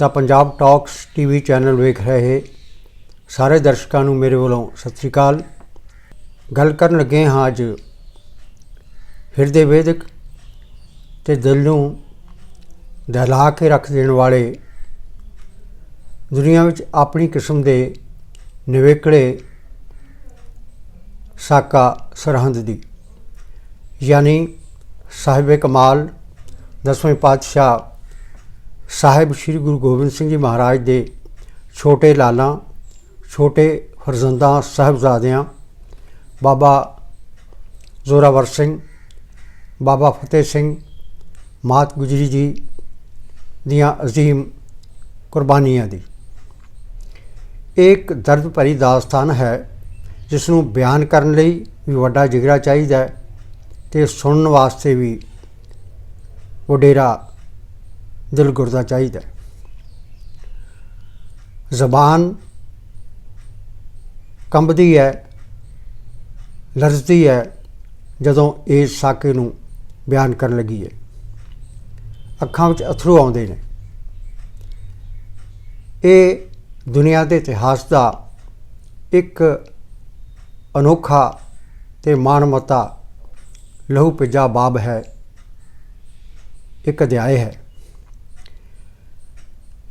ਦਾ Punjab talks TV channel ਵੇਖ ਰਹੇ ਸਾਰੇ ਦਰਸ਼ਕਾਂ ਨੂੰ ਮੇਰੇ ਵੱਲੋਂ ਸਤਿ ਸ੍ਰੀ ਅਕਾਲ। ਗੱਲ ਕਰਨ ਲੱਗੇ ਹਾਂ ਅੱਜ ਹਿਰਦੇ ਵੇਦਕ ਤੇ ਦਿਲ ਨੂੰ ਦਹਿਲਾ ਕੇ ਰੱਖ ਦੇਣ ਵਾਲੇ ਦੁਨੀਆ ਵਿੱਚ ਆਪਣੀ ਕਿਸਮ ਦੇ ਨਿਵੇਕੜੇ ਸਾਕਾ ਸਰਹੰਦ ਦੀ, ਯਾਨੀ ਸਾਹਿਬ ਕਮਾਲ, ਦਸਵੇਂ ਪਾਤਸ਼ਾਹ ਸਾਹਿਬ ਸ੍ਰੀ ਗੁਰੂ ਗੋਬਿੰਦ ਸਿੰਘ ਜੀ ਮਹਾਰਾਜ ਦੇ ਛੋਟੇ ਲਾਲਾਂ, ਛੋਟੇ ਫਰਜ਼ੰਦਾਂ, ਸਾਹਿਬਜ਼ਾਦਿਆਂ, ਬਾਬਾ ਜ਼ੋਰਾਵਰ ਸਿੰਘ, ਬਾਬਾ ਫਤਿਹ ਸਿੰਘ, ਮਾਤ ਗੁਜਰੀ ਜੀ ਦੀਆਂ ਅਜ਼ੀਮ ਕੁਰਬਾਨੀਆਂ ਦੀ। ਇੱਕ ਦਰਦ ਭਰੀ ਦਾਸਤਾਨ ਹੈ, ਜਿਸ ਨੂੰ ਬਿਆਨ ਕਰਨ ਲਈ ਵੀ ਵੱਡਾ ਜਿਗਰਾ ਚਾਹੀਦਾ ਹੈ ਤੇ ਸੁਣਨ ਵਾਸਤੇ ਵੀ ਵਡੇਰਾ ਦਿਲ ਗੁਰਦਾ ਚਾਹੀਦਾ ਜ਼ਬਾਨ ਕੰਬਦੀ ਹੈ, ਲਰਜ਼ਦੀ ਹੈ, ਜਦੋਂ ਇਸ ਸਾਕੇ ਨੂੰ ਬਿਆਨ ਕਰਨ ਲੱਗੀ ਹੈ। ਅੱਖਾਂ ਵਿੱਚ ਅਥਰੂ ਆਉਂਦੇ ਨੇ। ਇਹ ਦੁਨੀਆ ਦੇ ਇਤਿਹਾਸ ਦਾ ਇੱਕ ਅਨੋਖਾ ਤੇ ਮਾਨਮਤਾ ਲਹੂ ਪਿਜਾ ਬਾਬ ਹੈ। ਇੱਕ ਅਧਿਆਇ ਹੈ।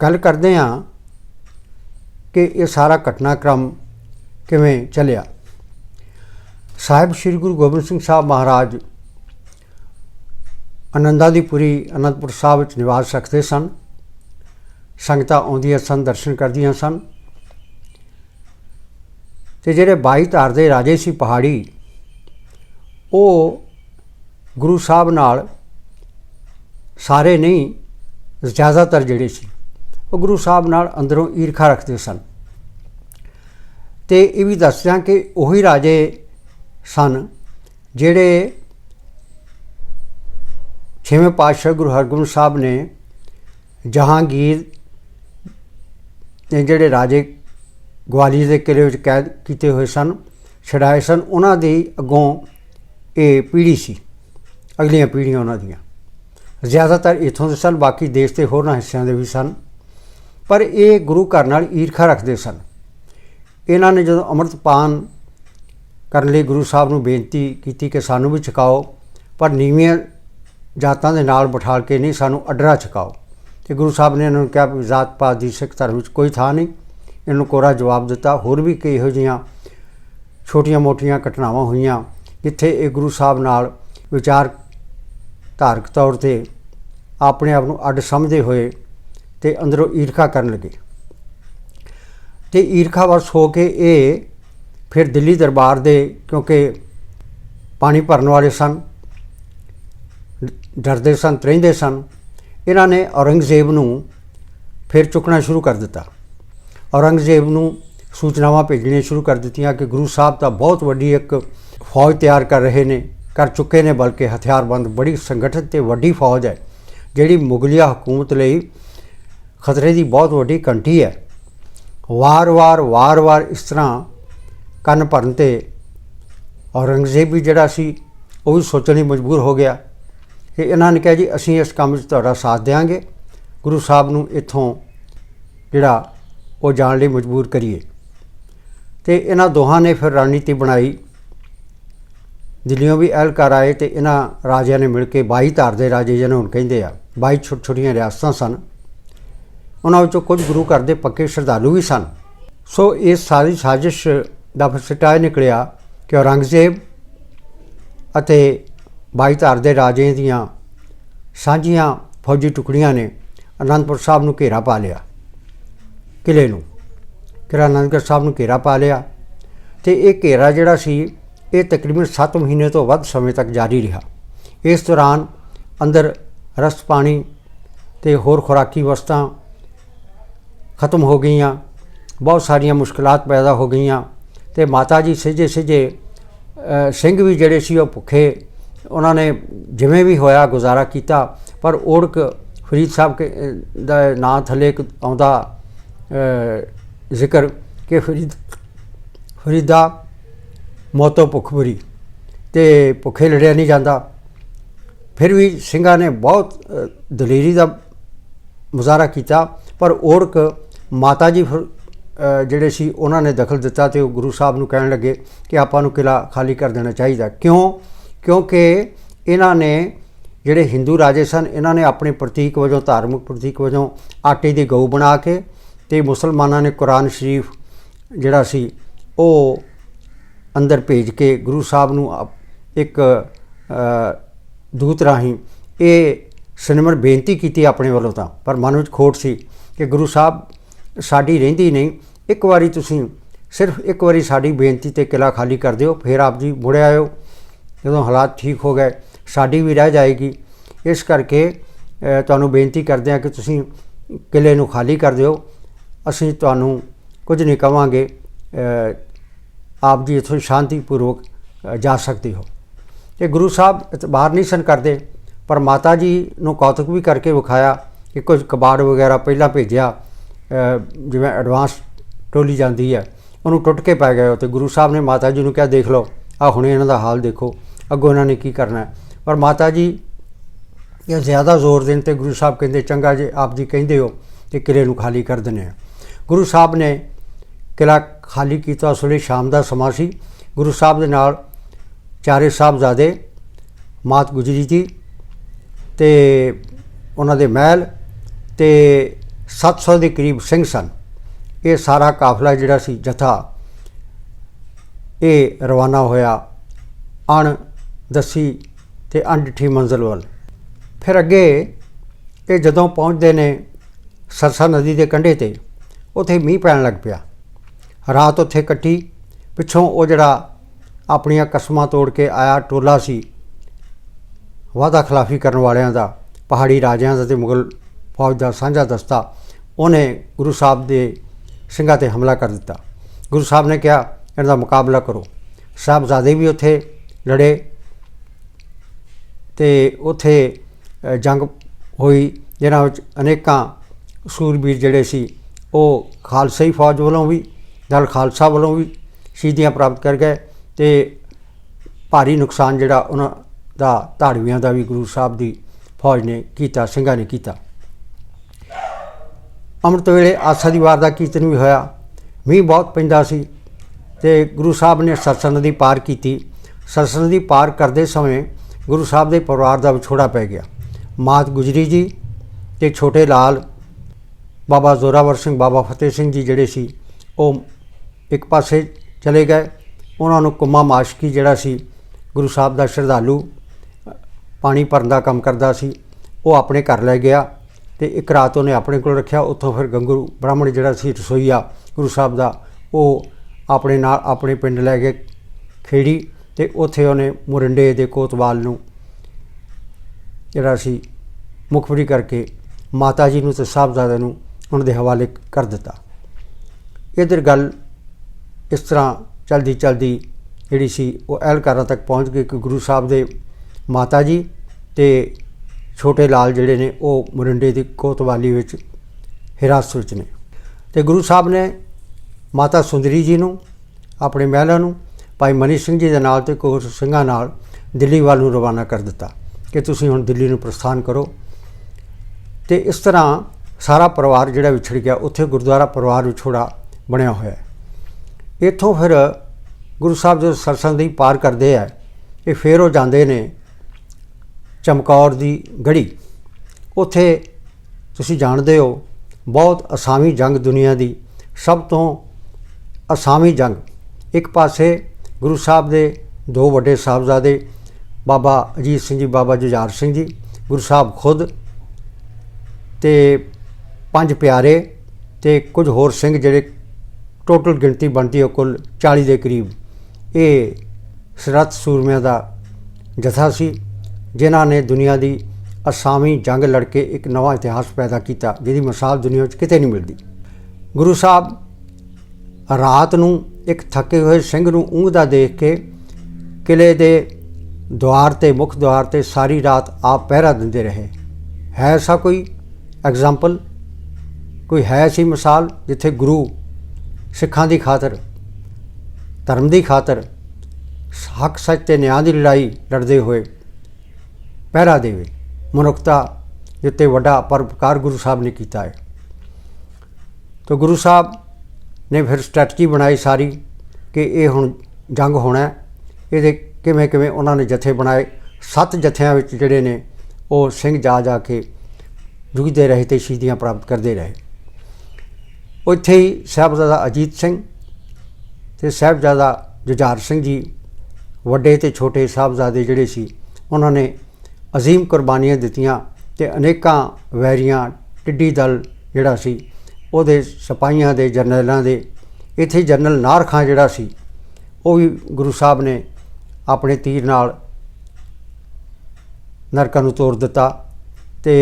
ਗੱਲ ਕਰਦੇ ਹਾਂ ਕਿ ਇਹ ਸਾਰਾ ਘਟਨਾਕ੍ਰਮ ਕਿਵੇਂ ਚੱਲਿਆ। ਸਾਹਿਬ ਸ੍ਰੀ ਗੁਰੂ ਗੋਬਿੰਦ ਸਿੰਘ ਸਾਹਿਬ ਮਹਾਰਾਜ ਆਨੰਦਾਂ ਦੀ ਪੁਰੀ ਅਨੰਦਪੁਰ ਸਾਹਿਬ ਵਿੱਚ ਨਿਵਾਸ ਰੱਖਦੇ ਸਨ। ਸੰਗਤਾਂ ਆਉਂਦੀਆਂ ਸਨ, ਦਰਸ਼ਨ ਕਰਦੀਆਂ ਸਨ। ਤੇ ਜਿਹੜੇ 22 ਧਾਰ ਦੇ ਰਾਜੇ ਸੀ ਪਹਾੜੀ, ਉਹ ਗੁਰੂ ਸਾਹਿਬ ਨਾਲ ਸਾਰੇ ਨਹੀਂ, ਜ਼ਿਆਦਾਤਰ ਜਿਹੜੇ ਸੀ। ਉਹ ਗੁਰੂ ਸਾਹਿਬ ਨਾਲ ਅੰਦਰੋਂ ਈਰਖਾ ਰੱਖਦੇ ਸਨ। ਤੇ ਇਹ ਵੀ ਦੱਸਦਾ ਕਿ ਉਹੀ ਰਾਜੇ ਸਨ ਜਿਹੜੇ ਛੇਵੇਂ ਪਾਤਸ਼ਾਹ ਗੁਰੂ ਹਰਗੋਬਿੰਦ ਸਾਹਿਬ ਨੇ ਜਹਾਂਗੀਰ ਨੇ ਜਿਹੜੇ ਰਾਜੇ ਗਵਾਲੀਅਰ ਦੇ ਕਿਲੇ ਵਿੱਚ ਕੈਦ ਕੀਤੇ ਹੋਏ ਸਨ, ਛਡਾਏ ਸਨ, ਉਹਨਾਂ ਦੀ ਅੱਗੋਂ ਇਹ ਪੀੜ੍ਹੀ ਸੀ। ਅਗਲੀਆਂ ਪੀੜ੍ਹੀਆਂ ਉਹਨਾਂ ਦੀਆਂ। ਜ਼ਿਆਦਾਤਰ ਇਥੋਂ ਦੇ ਸਨ, ਬਾਕੀ ਦੇਸ਼ ਦੇ ਹੋਰਨਾਂ ਹਿੱਸਿਆਂ ਦੇ ਵੀ ਸਨ। ਪਰ ਇਹ ਗੁਰੂ ਘਰ ਨਾਲ ਈਰਖਾ ਰੱਖਦੇ ਸਨ। ਇਹਨਾਂ ਨੇ ਜਦੋਂ ਅੰਮ੍ਰਿਤਪਾਨ ਕਰਨ ਲਈ ਗੁਰੂ ਸਾਹਿਬ ਨੂੰ ਬੇਨਤੀ ਕੀਤੀ ਕਿ ਸਾਨੂੰ ਵੀ ਛਕਾਓ, ਪਰ ਨੀਵੀਆਂ ਜਾਤਾਂ ਦੇ ਨਾਲ ਬਿਠਾਲ ਕੇ ਨਹੀਂ, ਸਾਨੂੰ ਅਡਰਾ ਛਕਾਓ। ਤੇ ਗੁਰੂ ਸਾਹਿਬ ਨੇ ਇਹਨਾਂ ਨੂੰ ਕਿਹਾ ਵੀ ਜਾਤ ਪਾਤ ਦੀ ਸਿੱਖ ਧਰਮ ਵਿੱਚ ਕੋਈ ਥਾਂ ਨਹੀਂ। ਇਹਨਾਂ ਨੂੰ ਕੋਰਾ ਜਵਾਬ ਦਿੱਤਾ। ਹੋਰ ਵੀ ਕਈ ਇਹੋ ਜਿਹੀਆਂ ਛੋਟੀਆਂ-ਮੋਟੀਆਂ ਘਟਨਾਵਾਂ ਹੋਈਆਂ, ਜਿੱਥੇ ਇਹ ਗੁਰੂ ਸਾਹਿਬ ਨਾਲ ਵਿਚਾਰ ਧਾਰਕ ਤੌਰ ਤੇ ਆਪਣੇ ਆਪ ਨੂੰ ਅੱਡ ਸਮਝਦੇ ਹੋਏ ਤੇ ਅੰਦਰੋਂ ਈਰਖਾ ਕਰਨ ਲੱਗੇ। ਤੇ ਈਰਖਾਵਸ ਹੋ ਕੇ ਇਹ ਫਿਰ ਦਿੱਲੀ ਦਰਬਾਰ ਦੇ, ਕਿਉਂਕਿ ਪਾਣੀ ਭਰਨ ਵਾਲੇ ਸਨ, ਡਰਦੇ ਸਨ ਤਰਿੰਦੇ ਸਨ, ਇਹਨਾਂ ਨੇ ਔਰੰਗਜ਼ੇਬ ਨੂੰ ਫਿਰ ਚੁੱਕਣਾ ਸ਼ੁਰੂ ਕਰ ਦਿੱਤਾ। ਔਰੰਗਜ਼ੇਬ ਨੂੰ ਸੂਚਨਾਵਾਂ ਭੇਜਣੀਆਂ ਸ਼ੁਰੂ ਕਰ ਦਿੱਤੀਆਂ ਕਿ ਗੁਰੂ ਸਾਹਿਬ ਤਾਂ ਬਹੁਤ ਵੱਡੀ ਇੱਕ ਫੌਜ ਤਿਆਰ ਕਰ ਰਹੇ ਨੇ, ਕਰ ਚੁੱਕੇ ਨੇ, ਬਲਕਿ ਹਥਿਆਰਬੰਦ ਬੜੀ ਸੰਗਠਿਤ ਤੇ ਵੱਡੀ ਫੌਜ ਹੈ, ਜਿਹੜੀ ਮੁਗਲਿਆ ਹਕੂਮਤ ਲਈ ਖਤਰੇ ਦੀ ਬਹੁਤ ਵੱਡੀ ਘੰਟੀ ਹੈ। ਵਾਰ-ਵਾਰ ਵਾਰ-ਵਾਰ ਇਸ ਤਰ੍ਹਾਂ ਕੰਨ ਭਰਨ ਤੇ ਔਰੰਗਜ਼ੇਬ ਵੀ ਜਿਹੜਾ ਸੀ, ਉਹ ਵੀ ਸੋਚਣ ਲਈ ਮਜਬੂਰ ਹੋ ਗਿਆ ਕਿ ਇਹਨਾਂ ਨੇ ਕਿਹਾ ਜੀ, ਅਸੀਂ ਇਸ ਕੰਮ 'ਚ ਤੁਹਾਡਾ ਸਾਥ ਦੇਵਾਂਗੇ ਗੁਰੂ ਸਾਹਿਬ ਨੂੰ ਇੱਥੋਂ ਜਿਹੜਾ ਉਹ ਜਾਣ ਲਈ ਮਜਬੂਰ ਕਰੀਏ। ਤੇ ਇਹਨਾਂ ਦੋਹਾਂ ਨੇ ਫਿਰ ਰਣਨੀਤੀ ਬਣਾਈ। ਦਿੱਲੀੋਂ ਵੀ ਅਹਿਲਕਾਰ ਆਏ ਤੇ ਇਹਨਾਂ ਰਾਜਿਆਂ ਨੇ ਮਿਲ ਕੇ 22 ਧਾਰ ਦੇ ਰਾਜੇ ਜਿਹਨਾਂ ਨੂੰ ਕਹਿੰਦੇ ਆ 22 ਛੋਟ ਛੋਟੀਆਂ ਰਿਆਸਤਾਂ ਸਨ। ਉਹਨਾਂ ਵਿੱਚੋਂ ਕੁਝ ਗੁਰੂ ਘਰ ਦੇ ਪੱਕੇ ਸ਼ਰਧਾਲੂ ਵੀ ਸਨ। ਸੋ ਇਹ ਸਾਰੀ ਸਾਜ਼ਿਸ਼ ਦਾ ਫਿਰ ਸਿੱਟਾ ਇਹ ਨਿਕਲਿਆ ਕਿ ਔਰੰਗਜ਼ੇਬ ਅਤੇ ਬਾਈਧਾਰ ਦੇ ਰਾਜੇ ਦੀਆਂ ਸਾਂਝੀਆਂ ਫੌਜੀ ਟੁਕੜੀਆਂ ਨੇ ਅਨੰਦਪੁਰ ਸਾਹਿਬ ਨੂੰ ਘੇਰਾ ਪਾ ਲਿਆ। ਕਿਲੇ ਨੂੰ ਕਿਰਾ ਅਨੰਦਗੜ੍ਹ ਸਾਹਿਬ ਨੂੰ ਘੇਰਾ ਪਾ ਲਿਆ ਤੇ ਇਹ ਘੇਰਾ ਜਿਹੜਾ ਸੀ, ਇਹ ਤਕਰੀਬਨ 7 ਮਹੀਨੇ ਤੋਂ ਵੱਧ ਸਮੇਂ ਤੱਕ ਜਾਰੀ ਰਿਹਾ। ਇਸ ਦੌਰਾਨ ਅੰਦਰ ਰਸਤ ਪਾਣੀ ਤੇ ਹੋਰ ਖੁਰਾਕੀ ਵਸਤਾਂ ਖਤਮ ਹੋ ਗਈਆਂ। ਬਹੁਤ ਸਾਰੀਆਂ ਮੁਸ਼ਕਲਾਂ ਪੈਦਾ ਹੋ ਗਈਆਂ। ਤੇ ਮਾਤਾ ਜੀ ਸਿਜੇ ਸਿਜੇ ਸਿੰਘ ਵੀ ਜਿਹੜੇ ਸੀ ਉਹ ਭੁੱਖੇ। ਉਹਨਾਂ ਨੇ ਜਿਵੇਂ ਵੀ ਹੋਇਆ ਗੁਜ਼ਾਰਾ ਕੀਤਾ, ਪਰ ਓੜਕ ਫਰੀਦ ਸਾਹਿਬ ਕੇ ਦਾ ਨਾਂ ਥੱਲੇ ਆਉਂਦਾ ਜ਼ਿਕਰ ਕਿ ਫਰੀਦ, ਫਰੀਦਾ ਮੌਤੋਂ ਭੁੱਖਬਰੀ ਤੇ ਭੁੱਖੇ ਲੜਿਆ ਨਹੀਂ ਜਾਂਦਾ। ਫਿਰ ਵੀ ਸਿੰਘਾਂ ਨੇ ਬਹੁਤ ਦਲੇਰੀ ਦਾ ਮੁਜ਼ਾਹਰਾ ਕੀਤਾ, ਪਰ ਔੜਕ ਮਾਤਾ ਜੀ ਫਿਰ, ਜਿਹੜੇ ਸੀ ਉਹਨਾਂ ਨੇ ਦਖਲ ਦਿੱਤਾ ਤੇ ਉਹ ਗੁਰੂ ਸਾਹਿਬ ਨੂੰ ਕਹਿਣ ਲੱਗੇ ਕਿ ਆਪਾਂ ਨੂੰ ਕਿਲਾ ਖਾਲੀ ਕਰ ਦੇਣਾ ਚਾਹੀਦਾ। ਕਿਉਂ? ਕਿਉਂਕਿ ਇਹਨਾਂ ਨੇ ਜਿਹੜੇ ਹਿੰਦੂ ਰਾਜੇ ਸਨ ਇਹਨਾਂ ਨੇ ਆਪਣੇ ਪ੍ਰਤੀਕ ਵਜੋਂ ਧਾਰਮਿਕ ਪ੍ਰਤੀਕ ਵਜੋਂ ਆਟੇ ਦੀ ਗਊ ਬਣਾ ਕੇ ਤੇ ਮੁਸਲਮਾਨਾਂ ਨੇ ਕੁਰਾਨ ਸ਼ਰੀਫ ਜਿਹੜਾ ਸੀ ਉਹ ਅੰਦਰ ਭੇਜ ਕੇ ਗੁਰੂ ਸਾਹਿਬ ਨੂੰ ਆਪ- ਇੱਕ ਦੂਤ ਰਾਹੀਂ ਇਹ ਸਿਨਮਰ ਬੇਨਤੀ ਕੀਤੀ ਆਪਣੇ ਵੱਲੋਂ ਤਾਂ। ਪਰ ਮਨ ਵਿੱਚ ਖੋਟ ਸੀ ਕਿ ਗੁਰੂ ਸਾਹਿਬ ਸਾਡੀ ਰਹਿੰਦੀ ਨਹੀਂ। ਇੱਕ ਵਾਰੀ ਤੁਸੀਂ ਸਿਰਫ ਇੱਕ ਵਾਰੀ ਸਾਡੀ ਬੇਨਤੀ ਤੇ ਕਿਲਾ ਖਾਲੀ ਕਰ ਦਿਓ ਫਿਰ ਆਪ ਜੀ ਮੁੜ ਆਇਓ। ਜਦੋਂ ਹਾਲਾਤ ਠੀਕ ਹੋ ਗਏ ਸਾਡੀ ਵੀ ਰਹਿ ਜਾਏਗੀ। ਇਸ ਕਰਕੇ ਤੁਹਾਨੂੰ ਬੇਨਤੀ ਕਰਦੇ ਹਾਂ ਕਿ ਤੁਸੀਂ ਕਿਲੇ ਨੂੰ ਖਾਲੀ ਕਰ ਦਿਓ। ਅਸੀਂ ਤੁਹਾਨੂੰ ਕੁਝ ਨਹੀਂ ਕਵਾਂਗੇ ਆਪ ਜੀ ਇੱਥੋਂ ਸ਼ਾਂਤੀਪੂਰਵਕ ਅ, ਜਾ ਸਕਦੇ ਹੋ। ਤੇ ਗੁਰੂ ਸਾਹਿਬ ਇਤਬਾਰ ਨਹੀਂ ਸਨ ਕਰਦੇ ਪਰ ਮਾਤਾ ਜੀ ਨੂੰ ਕੌਤਕ ਵੀ ਕਰਕੇ ਵਿਖਾਇਆ ਕਿ ਕੁਝ ਕਬਾੜ ਵਗੈਰਾ ਪਹਿਲਾਂ ਭੇਜਿਆ। ਜਿਵੇਂ ਐਡਵਾਂਸ ਟੋਲੀ ਜਾਂਦੀ ਹੈ, ਉਹਨੂੰ ਟੁੱਟ ਕੇ ਪੈ ਗਏ ਉਹ ਤੇ ਗੁਰੂ ਸਾਹਿਬ ਨੇ ਮਾਤਾ ਜੀ ਨੂੰ ਕਿਹਾ, ਦੇਖ ਲਓ ਆ ਹੁਣੇ ਇਹਨਾਂ ਦਾ ਹਾਲ ਦੇਖੋ, ਅੱਗੋਂ ਇਹਨਾਂ ਨੇ ਕੀ ਕਰਨਾ ਹੈ? ਪਰ ਮਾਤਾ ਜੀ ਇਹ ਜ਼ਿਆਦਾ ਜ਼ੋਰ ਦੇਣ ਤੇ ਗੁਰੂ ਸਾਹਿਬ ਕਹਿੰਦੇ, ਚੰਗਾ ਜੇ ਆਪ ਜੀ ਕਹਿੰਦੇ ਹੋ ਕਿ ਕਿਲੇ ਨੂੰ ਖਾਲੀ ਕਰ ਦਿੰਦੇ ਆ ਗੁਰੂ ਸਾਹਿਬ ਨੇ ਕਿਲਾ ਖਾਲੀ ਕੀਤਾ, ਉਸ ਵੇਲੇ ਸ਼ਾਮ ਦਾ ਸਮਾਂ ਸੀ। ਗੁਰੂ ਸਾਹਿਬ ਦੇ ਨਾਲ ਚਾਰੇ ਸਾਹਿਬਜ਼ਾਦੇ, ਮਾਤ ਗੁਜਰੀ ਜੀ ਤੇ ਉਹਨਾਂ ਦੇ ਮਹਿਲ ਤੇ 700 ਦੇ ਕਰੀਬ ਸਿੰਘ ਸਨ। ਇਹ ਸਾਰਾ ਕਾਫਲਾ ਜਿਹੜਾ ਸੀ, ਜਥਾ, ਇਹ ਰਵਾਨਾ ਹੋਇਆ ਅਣ ਦਸੀ ਤੇ ਅਣਡਿੱਠੀ ਮੰਜ਼ਲ ਵੱਲ। ਫਿਰ ਅੱਗੇ ਇਹ ਜਦੋਂ ਪਹੁੰਚਦੇ ਨੇ ਸਰਸਾ ਨਦੀ ਦੇ ਕੰਢੇ ਤੇ, ਉੱਥੇ ਮੀਂਹ ਪੈਣ ਲੱਗ ਪਿਆ। ਰਾਤ ਉੱਥੇ ਕੱਟੀ, ਪਿੱਛੋਂ ਉਹ ਜਿਹੜਾ ਆਪਣੀਆਂ ਕਸਮਾਂ ਤੋੜ ਕੇ ਆਇਆ ਟੋਲਾ ਸੀ ਵਾਦਾ ਖਿਲਾਫੀ ਕਰਨ ਵਾਲਿਆਂ ਦਾ, ਪਹਾੜੀ ਰਾਜਿਆਂ ਦਾ ਤੇ ਮੁਗਲ ਫੌਜ ਦਾ ਸਾਂਝਾ ਦਸਤਾ ਉਹਨੇ ਗੁਰੂ ਸਾਹਿਬ ਦੇ ਸਿੰਘਾਂ ਤੇ ਹਮਲਾ ਕਰ ਦਿੱਤਾ। ਗੁਰੂ ਸਾਹਿਬ ਨੇ ਕਿਹਾ, ਇਹਨਾਂ ਦਾ ਮੁਕਾਬਲਾ ਕਰੋ। ਸਾਹਿਬਜ਼ਾਦੇ ਵੀ ਉੱਥੇ ਲੜੇ ਤੇ ਉੱਥੇ ਜੰਗ ਹੋਈ ਜਿਹਨਾਂ ਵਿੱਚ ਅਨੇਕਾਂ ਸੂਰਬੀਰ ਜਿਹੜੇ ਸੀ, ਉਹ ਖਾਲਸਾਈ ਫੌਜ ਵੱਲੋਂ ਵੀ, ਦਲ ਖਾਲਸਾ ਵੱਲੋਂ ਵੀ ਸ਼ਹੀਦੀਆਂ ਪ੍ਰਾਪਤ ਕਰ ਗਏ ਤੇ ਭਾਰੀ ਨੁਕਸਾਨ ਜਿਹੜਾ ਉਹਨਾਂ ਦਾ ਧਾੜਵੀਆਂ ਦਾ ਵੀ ਗੁਰੂ ਸਾਹਿਬ ਦੀ ਫੌਜ ਨੇ ਕੀਤਾ, ਸਿੰਘਾਂ ਨੇ ਕੀਤਾ। ਅੰਮ੍ਰਿਤ ਵੇਲੇ ਆਸਾ ਦੀ ਵਾਰ ਦਾ ਕੀਰਤਨ ਵੀ ਹੋਇਆ। ਮੀਂਹ ਬਹੁਤ ਪੈਂਦਾ ਸੀ ਤੇ ਗੁਰੂ ਸਾਹਿਬ ਨੇ ਸਰਸਾ ਦੀ ਪਾਰ ਕੀਤੀ। ਸਰਸਾ ਦੀ ਪਾਰ ਕਰਦੇ ਸਮੇਂ ਗੁਰੂ ਸਾਹਿਬ ਦੇ ਪਰਿਵਾਰ ਦਾ ਵਿਛੋੜਾ ਪੈ ਗਿਆ। ਮਾਤ ਗੁਜਰੀ ਜੀ ਤੇ ਛੋਟੇ ਲਾਲ ਬਾਬਾ ਜ਼ੋਰਾਵਰ ਸਿੰਘ, ਬਾਬਾ ਫਤਿਹ ਸਿੰਘ ਜੀ ਜਿਹੜੇ ਸੀ, ਉਹ ਇੱਕ ਪਾਸੇ ਚਲੇ ਗਏ। ਉਹਨਾਂ ਨੂੰ ਕੁਮਾ ਮਾਸ਼ਕੀ ਜਿਹੜਾ ਸੀ, ਗੁਰੂ ਸਾਹਿਬ ਦਾ ਸ਼ਰਧਾਲੂ ਪਾਣੀ ਭਰਨ ਦਾ ਕੰਮ ਕਰਦਾ ਸੀ। ਉਹ ਆਪਣੇ ਘਰ ਲੈ ਗਿਆ। ਤੇ ਇੱਕ ਰਾਤ ਉਹਨੇ ਆਪਣੇ ਕੋਲ ਰੱਖਿਆ, ਉੱਥੋਂ ਫਿਰ ਗੰਗੂ ਬ੍ਰਾਹਮਣ ਜਿਹੜਾ ਸੀ ਰਸੋਈਆ ਗੁਰੂ ਸਾਹਿਬ ਦਾ, ਉਹ ਆਪਣੇ ਨਾਲ ਆਪਣੇ ਪਿੰਡ ਲੈ ਕੇ ਖੇੜੀ ਤੇ ਉੱਥੇ ਉਹਨੇ ਮੁਰਿੰਡੇ ਦੇ ਕੋਤਵਾਲ ਨੂੰ ਜਿਹੜਾ ਸੀ ਮੁਖਬਰੀ ਕਰਕੇ ਮਾਤਾ ਜੀ ਨੂੰ ਤੇ ਸਾਹਿਬਜ਼ਾਦੇ ਨੂੰ ਉਹਨਾਂ ਦੇ ਹਵਾਲੇ ਕਰ ਦਿੱਤਾ। ਇਧਰ ਗੱਲ ਇਸ ਤਰ੍ਹਾਂ ਚਲਦੀ ਚਲਦੀ ਜਿਹੜੀ ਸੀ ਉਹ ਐਲਕਾਰਾਂ ਤੱਕ ਪਹੁੰਚ ਗਈ ਕਿ ਗੁਰੂ ਸਾਹਿਬ ਦੇ ਮਾਤਾ ਜੀ ਤੇ ਛੋਟੇ ਲਾਲ ਜਿਹੜੇ ਨੇ, ਉਹ ਮੁਰਿੰਡੇ ਦੀ ਕੋਤਵਾਲੀ ਵਿੱਚ ਹਿਰਾਸਤ ਵਿੱਚ ਨੇ। ਤੇ ਗੁਰੂ ਸਾਹਿਬ ਨੇ ਮਾਤਾ ਸੁੰਦਰੀ ਜੀ ਨੂੰ, ਆਪਣੇ ਮਹਿਲਾਂ ਨੂੰ, ਭਾਈ ਮਨੀ ਸਿੰਘ ਜੀ ਦੇ ਨਾਲ ਤੇ ਕੁਝ ਸਿੰਘਾਂ ਨਾਲ ਦਿੱਲੀ ਵੱਲ ਨੂੰ ਰਵਾਨਾ ਕਰ ਦਿੱਤਾ ਕਿ ਤੁਸੀਂ ਹੁਣ ਦਿੱਲੀ ਨੂੰ ਪ੍ਰਸਥਾਨ ਕਰੋ। ਤੇ ਇਸ ਤਰ੍ਹਾਂ ਸਾਰਾ ਪਰਿਵਾਰ ਜਿਹੜਾ ਵਿਛੜ ਗਿਆ, ਉੱਥੇ ਗੁਰਦੁਆਰਾ ਪਰਿਵਾਰ ਵਿਛੋੜਾ ਬਣਿਆ ਹੋਇਆ ਹੈ। ਇੱਥੋਂ ਫਿਰ ਗੁਰੂ ਸਾਹਿਬ ਜਦੋਂ ਸਰਸੰਗ ਦੀ ਪਾਰ ਕਰਦੇ ਆ ਇਹ ਫਿਰ ਉਹ ਜਾਂਦੇ ਨੇ ਚਮਕੌਰ ਦੀ ਗੜੀ। ਉੱਥੇ ਤੁਸੀਂ ਜਾਣਦੇ ਹੋ, ਬਹੁਤ ਅਸਾਮੀ ਜੰਗ ਦੁਨੀਆ ਦੀ। ਸਭ ਤੋਂ ਅਸਾਮੀ ਜੰਗ। ਇੱਕ ਪਾਸੇ ਗੁਰੂ ਸਾਹਿਬ ਦੇ ਦੋ ਵੱਡੇ ਸਾਹਿਬਜ਼ਾਦੇ, ਬਾਬਾ ਅਜੀਤ ਸਿੰਘ ਜੀ, ਬਾਬਾ ਜੁਝਾਰ ਸਿੰਘ ਜੀ, ਗੁਰੂ ਸਾਹਿਬ ਖੁਦ ਤੇ ਪੰਜ ਪਿਆਰੇ ਤੇ ਕੁਝ ਹੋਰ ਸਿੰਘ ਜਿਹੜੇ ਟੋਟਲ ਗਿਣਤੀ ਬਣਦੀ ਹੈ ਕੁੱਲ 40 ਦੇ ਕਰੀਬ। ਇਹ ਸਰਤ ਸੂਰਮਿਆਂ ਦਾ ਜਥਾ ਸੀ। ਜਿਨ੍ਹਾਂ ਨੇ ਦੁਨੀਆ ਦੀ ਅਸਾਮੀ ਜੰਗ ਲੜ ਕੇ ਇੱਕ ਨਵਾਂ ਇਤਿਹਾਸ ਪੈਦਾ ਕੀਤਾ, ਜਿਹਦੀ ਮਿਸਾਲ ਦੁਨੀਆ 'ਚ ਕਿਤੇ ਨਹੀਂ ਮਿਲਦੀ। ਗੁਰੂ ਸਾਹਿਬ ਰਾਤ ਨੂੰ ਇੱਕ ਥੱਕੇ ਹੋਏ ਸਿੰਘ ਨੂੰ ਊਂਘਦਾ ਦੇਖ ਕੇ ਕਿਲੇ ਦੇ ਦੁਆਰ ਤੇ, ਮੁੱਖ ਦੁਆਰ ਤੇ ਸਾਰੀ ਰਾਤ ਆਪ ਪਹਿਰਾ ਦਿੰਦੇ ਰਹੇ। ਹੈ ਐਸਾ ਕੋਈ ਐਗਜ਼ਾਮਪਲ? ਕੋਈ ਹੈ ਸੀ ਮਿਸਾਲ ਜਿੱਥੇ ਗੁਰੂ ਸਿੱਖਾਂ ਦੀ ਖਾਤਰ, ਧਰਮ ਦੀ ਖਾਤਰ, ਹੱਕ ਸੱਚ ਤੇ ਨਿਆਂ ਦੀ ਲੜਾਈ ਲੜਦੇ ਹੋਏ ਪਹਿਰਾ ਦੇਵੇ। ਮਨੁੱਖਤਾ ਦੇ ਉੱਤੇ ਵੱਡਾ ਪਰਪਕਾਰ ਗੁਰੂ ਸਾਹਿਬ ਨੇ ਕੀਤਾ ਹੈ। ਤਾਂ ਗੁਰੂ ਸਾਹਿਬ ਨੇ ਫਿਰ ਸਟ੍ਰੈਟਜੀ ਬਣਾਈ ਸਾਰੀ ਕਿ ਇਹ ਹੁਣ ਜੰਗ ਹੋਣਾ ਹੈ। ਇਹਦੇ ਕਿਵੇਂ ਕਿਵੇਂ ਉਹਨਾਂ ਨੇ ਜਥੇ ਬਣਾਏ। ਸੱਤ ਜਥਿਆਂ ਵਿੱਚ ਜਿਹੜੇ ਨੇ ਉਹ ਸਿੰਘ ਜਾ ਜਾ ਕੇ ਜੁਗਦੇ ਰਹੇ ਤੇ ਸ਼ਹੀਦੀਆਂ ਪ੍ਰਾਪਤ ਕਰਦੇ ਰਹੇ। ਉੱਥੇ ਹੀ ਸਾਹਿਬਜ਼ਾਦਾ ਅਜੀਤ ਸਿੰਘ ਤੇ ਸਾਹਿਬਜ਼ਾਦਾ ਜੁਝਾਰ ਸਿੰਘ ਜੀ ਵੱਡੇ ਤੇ ਛੋਟੇ ਸਾਹਿਬਜ਼ਾਦੇ ਜਿਹੜੇ ਸੀ, ਉਹਨਾਂ ਨੇ ਅਜ਼ੀਮ ਕੁਰਬਾਨੀਆਂ ਦਿੱਤੀਆਂ ਤੇ ਅਨੇਕਾਂ ਵੈਰੀਆਂ, ਟਿੱਡੀ ਦਲ ਜਿਹੜਾ ਸੀ, ਉਹਦੇ ਸਿਪਾਹੀਆਂ ਦੇ, ਜਰਨੈਲਾਂ ਦੇ, ਇੱਥੇ ਜਰਨਲ ਨਾਰ ਖਾਂ ਜਿਹੜਾ ਸੀ, ਉਹ ਵੀ ਗੁਰੂ ਸਾਹਿਬ ਨੇ ਆਪਣੇ ਤੀਰ ਨਾਲ ਨਰਕਾਂ ਨੂੰ ਤੋੜ ਦਿੱਤਾ ਤੇ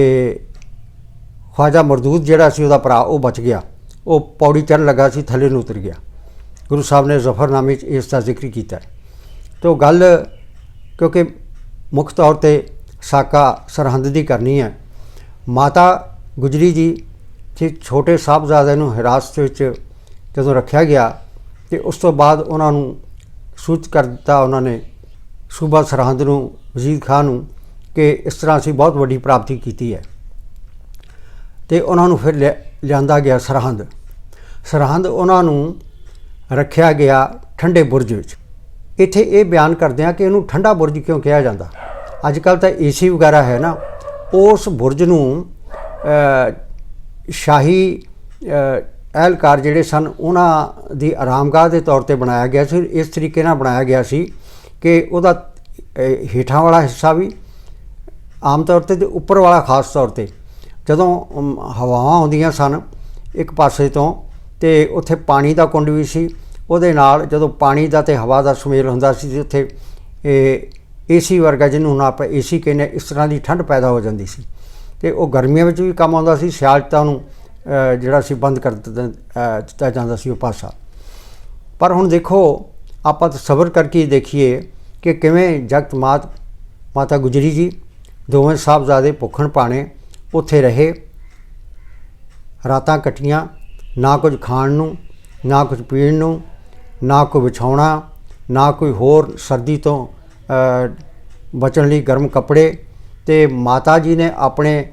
ਖਵਾਜਾ ਮਰਦੂਦ ਜਿਹੜਾ ਸੀ, ਉਹਦਾ ਭਰਾ ਉਹ ਬਚ ਗਿਆ ਉਹ ਪੌੜੀ ਚੜ੍ਹਨ ਲੱਗਾ ਸੀ, ਥੱਲੇ ਨੂੰ ਉਤਰ ਗਿਆ ਗੁਰੂ ਸਾਹਿਬ ਨੇ ਜ਼ਫਰਨਾਮੇ 'ਚ ਇਸ ਦਾ ਜ਼ਿਕਰ ਕੀਤਾ ਹੈ। ਤੋ ਗੱਲ ਕਿਉਂਕਿ ਮੁੱਖ ਤੌਰ ਤੇ ਸਾਕਾ ਸਰਹੰਦ ਦੀ ਕਰਨੀ ਹੈ। ਮਾਤਾ ਗੁਜਰੀ ਜੀ ਤੇ ਛੋਟੇ ਸਾਹਿਬਜ਼ਾਦੇ ਨੂੰ ਹਿਰਾਸਤ ਵਿੱਚ ਜਦੋਂ ਰੱਖਿਆ ਗਿਆ ਤੇ ਉਸ ਤੋਂ ਬਾਅਦ ਉਹਨਾਂ ਨੂੰ ਸੂਚਿਤ ਕਰ ਦਿੱਤਾ ਉਹਨਾਂ ਨੇ ਸੂਬਾ ਸਰਹੰਦ ਨੂੰ, ਵਜ਼ੀਰ ਖਾਨ ਨੂੰ ਕਿ ਇਸ ਤਰ੍ਹਾਂ ਅਸੀਂ ਬਹੁਤ ਵੱਡੀ ਪ੍ਰਾਪਤੀ ਕੀਤੀ ਹੈ। ਤੇ ਉਹਨਾਂ ਨੂੰ ਫਿਰ ਲਿਆ- ਲਿਆਂਦਾ ਗਿਆ ਸਰਹੰਦ। ਸਰਹੰਦ ਉਹਨਾਂ ਨੂੰ ਰੱਖਿਆ ਗਿਆ ਠੰਡੇ ਬੁਰਜ ਵਿੱਚ। ਇੱਥੇ ਇਹ ਬਿਆਨ ਕਰਦੇ ਆ ਕਿ ਇਹਨੂੰ ਠੰਡਾ ਬੁਰਜ ਕਿਉਂ ਕਿਹਾ ਜਾਂਦਾ? ਅੱਜ ਕੱਲ ਤਾਂ ਏਸੀ ਵਗੈਰਾ ਹੈ ਨਾ, ਉਸ ਬੁਰਜ ਨੂੰ ਸ਼ਾਹੀ ਅਹਿਲਕਾਰ ਜਿਹੜੇ ਸਨ, ਉਹਨਾਂ ਦੀ ਆਰਾਮਗਾਹ ਦੇ ਤੌਰ ਤੇ ਬਣਾਇਆ ਗਿਆ ਸੀ, ਇਸ ਤਰੀਕੇ ਨਾਲ ਬਣਾਇਆ ਗਿਆ ਸੀ ਕਿ ਉਹਦਾ ਹੇਠਾਂ ਵਾਲਾ ਹਿੱਸਾ ਵੀ ਆਮ ਤੌਰ ਤੇ ਤੇ ਉੱਪਰ ਵਾਲਾ ਖਾਸ ਤੌਰ ਤੇ। ਜਦੋਂ ਹਵਾਵਾਂ ਆਉਂਦੀਆਂ ਸਨ ਇੱਕ ਪਾਸੇ ਤੋਂ ਤੇ ਉੱਥੇ ਪਾਣੀ ਦਾ ਕੁੰਡ ਵੀ ਸੀ, ਉਹਦੇ ਨਾਲ ਜਦੋਂ ਪਾਣੀ ਦਾ ਤੇ ਹਵਾ ਦਾ ਸੁਮੇਲ ਹੁੰਦਾ ਸੀ ਤੇ ਉੱਥੇ, ਇਹ ਏਸੀ ਵਰਗਾ ਜਿਹਨੂੰ ਹੁਣ ਆਪਾਂ ਏਸੀ ਕਹਿੰਦੇ ਹਾਂ, ਇਸ ਤਰ੍ਹਾਂ ਦੀ ਠੰਡ ਪੈਦਾ ਹੋ ਜਾਂਦੀ ਸੀ। ਤੇ ਉਹ ਗਰਮੀਆਂ ਵਿੱਚ ਵੀ ਕੰਮ ਆਉਂਦਾ ਸੀ ਸਿਆਲ 'ਚ ਤਾਂ ਉਹਨੂੰ ਜਿਹੜਾ ਸੀ ਬੰਦ ਕਰ ਦਿੱਤਾ ਦਿੱਤਾ ਜਾਂਦਾ ਸੀ ਉਹ ਪਾਸਾ। ਪਰ ਹੁਣ ਦੇਖੋ ਆਪਾਂ ਤਾਂ ਸਬਰ ਕਰਕੇ ਦੇਖੀਏ ਕਿ ਕਿਵੇਂ ਜਗਤ ਮਾਤ ਮਾਤਾ ਗੁਜਰੀ ਜੀ ਦੋਵੇਂ ਸਾਹਿਬਜ਼ਾਦੇ ਭੁੱਖਣ ਪਾਣੇ ਉੱਥੇ ਰਹੇ। ਰਾਤਾਂ ਕੱਟੀਆਂ ਨਾ ਕੁਝ ਖਾਣ ਨੂੰ ਨਾ ਕੁਝ ਪੀਣ ਨੂੰ ਨਾ ਕੋਈ ਵਿਛਾਉਣਾ ਨਾ ਕੋਈ ਹੋਰ ਸਰਦੀ ਤੋਂ ਬਚਣ ਲਈ ਗਰਮ ਕੱਪੜੇ ਤੇ ਮਾਤਾ ਜੀ ਨੇ ਆਪਣੇ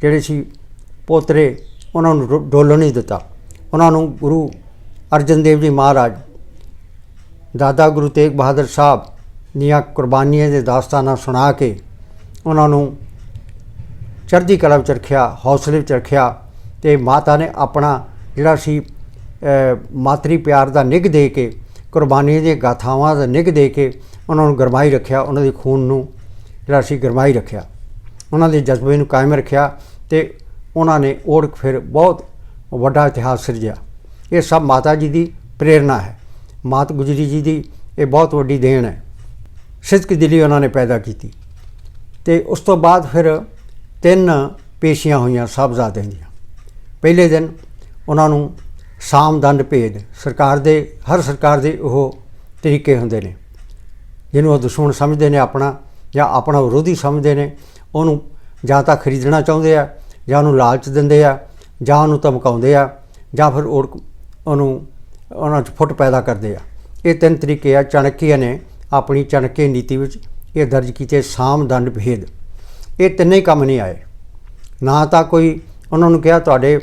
ਜਿਹੜੇ ਸੀ ਪੋਤਰੇ, ਉਹਨਾਂ ਨੂੰ ਰੋ- ਡੋਲਣ ਨਹੀਂ ਦਿੱਤਾ। ਉਹਨਾਂ ਨੂੰ ਗੁਰੂ ਅਰਜਨ ਦੇਵ ਜੀ ਮਹਾਰਾਜ, ਦਾਦਾ ਗੁਰੂ ਤੇਗ ਬਹਾਦਰ ਸਾਹਿਬ ਦੀਆਂ ਕੁਰਬਾਨੀਆਂ ਦੇ ਦਾਸਤਾਨਾਂ ਸੁਣਾ ਕੇ ਉਹਨਾਂ ਨੂੰ ਚੜ੍ਹਦੀ ਕਲਾ ਵਿੱਚ ਰੱਖਿਆ, ਹੌਸਲੇ ਵਿੱਚ ਰੱਖਿਆ ਤੇ ਮਾਤਾ ਨੇ ਆਪਣਾ ਜਿਹੜਾ ਸੀ ਮਾਤਰੀ ਪਿਆਰ ਦਾ ਨਿੱਘ ਦੇ ਕੇ ਕੁਰਬਾਨੀ ਦੀਆਂ ਗਾਥਾਵਾਂ ਦਾ ਨਿੱਘ ਦੇ ਕੇ ਉਹਨਾਂ ਨੂੰ ਗਰਮਾਈ ਰੱਖਿਆ, ਉਹਨਾਂ ਦੇ ਖੂਨ ਨੂੰ ਜਿਹੜਾ ਸੀ ਗਰਮਾਈ ਰੱਖਿਆ। ਉਹਨਾਂ ਦੇ ਜਜ਼ਬੇ ਨੂੰ ਕਾਇਮ ਰੱਖਿਆ ਤੇ ਉਹਨਾਂ ਨੇ ਓੜਕ ਫਿਰ ਬਹੁਤ ਵੱਡਾ ਇਤਿਹਾਸ ਸਿਰਜਿਆ। ਇਹ ਸਭ ਮਾਤਾ ਜੀ ਦੀ ਪ੍ਰੇਰਣਾ ਹੈ। ਮਾਤ ਗੁਜਰੀ ਜੀ ਦੀ ਇਹ ਬਹੁਤ ਵੱਡੀ ਦੇਣ ਹੈ। ਸਿੱਧਕ ਦਿੱਲੀ ਉਹਨਾਂ ਨੇ ਪੈਦਾ ਕੀਤੀ ਤੇ ਉਸ ਤੋਂ ਬਾਅਦ ਫਿਰ ਤਿੰਨ ਪੇਸ਼ੀਆਂ ਹੋਈਆਂ ਸਾਹਿਬਜ਼ਾਦਿਆਂ ਦੀਆਂ। ਪਹਿਲੇ ਦਿਨ ਉਹਨਾਂ ਨੂੰ ਸਾਮ ਦੰਡ ਭੇਦ ਸਰਕਾਰ ਦੇ, ਹਰ ਸਰਕਾਰ ਦੇ ਉਹ ਤਰੀਕੇ ਹੁੰਦੇ ਨੇ। ਜਿਹਨੂੰ ਉਹ ਦੁਸ਼ਮਣ ਸਮਝਦੇ ਨੇ ਆਪਣਾ ਜਾਂ ਆਪਣਾ ਵਿਰੋਧੀ ਸਮਝਦੇ ਨੇ, ਉਹਨੂੰ ਜਾਂ ਤਾਂ ਖਰੀਦਣਾ ਚਾਹੁੰਦੇ ਆ, ਜਾਂ ਉਹਨੂੰ ਲਾਲਚ ਦਿੰਦੇ ਆ, ਜਾਂ ਉਹਨੂੰ ਧਮਕਾਉਂਦੇ ਆ, ਜਾਂ ਫਿਰ ਉਹ ਉਹਨੂੰ ਉਹਨਾਂ 'ਚ ਫੁੱਟ ਪੈਦਾ ਕਰਦੇ ਆ। ਇਹ ਤਿੰਨ ਤਰੀਕੇ ਆ, ਚਾਣਕੀਆ ਨੇ ਆਪਣੀ ਚਾਣਕੇ ਨੀਤੀ ਵਿੱਚ ਇਹ ਦਰਜ ਕੀਤੇ ਸਾਮ ਦੰਡ ਭੇਦ। ਇਹ ਤਿੰਨੇ ਕੰਮ ਨਹੀਂ ਆਏ। ਨਾ ਤਾਂ ਕੋਈ ਉਹਨਾਂ ਨੂੰ ਕਿਹਾ ਤੁਹਾਡੇ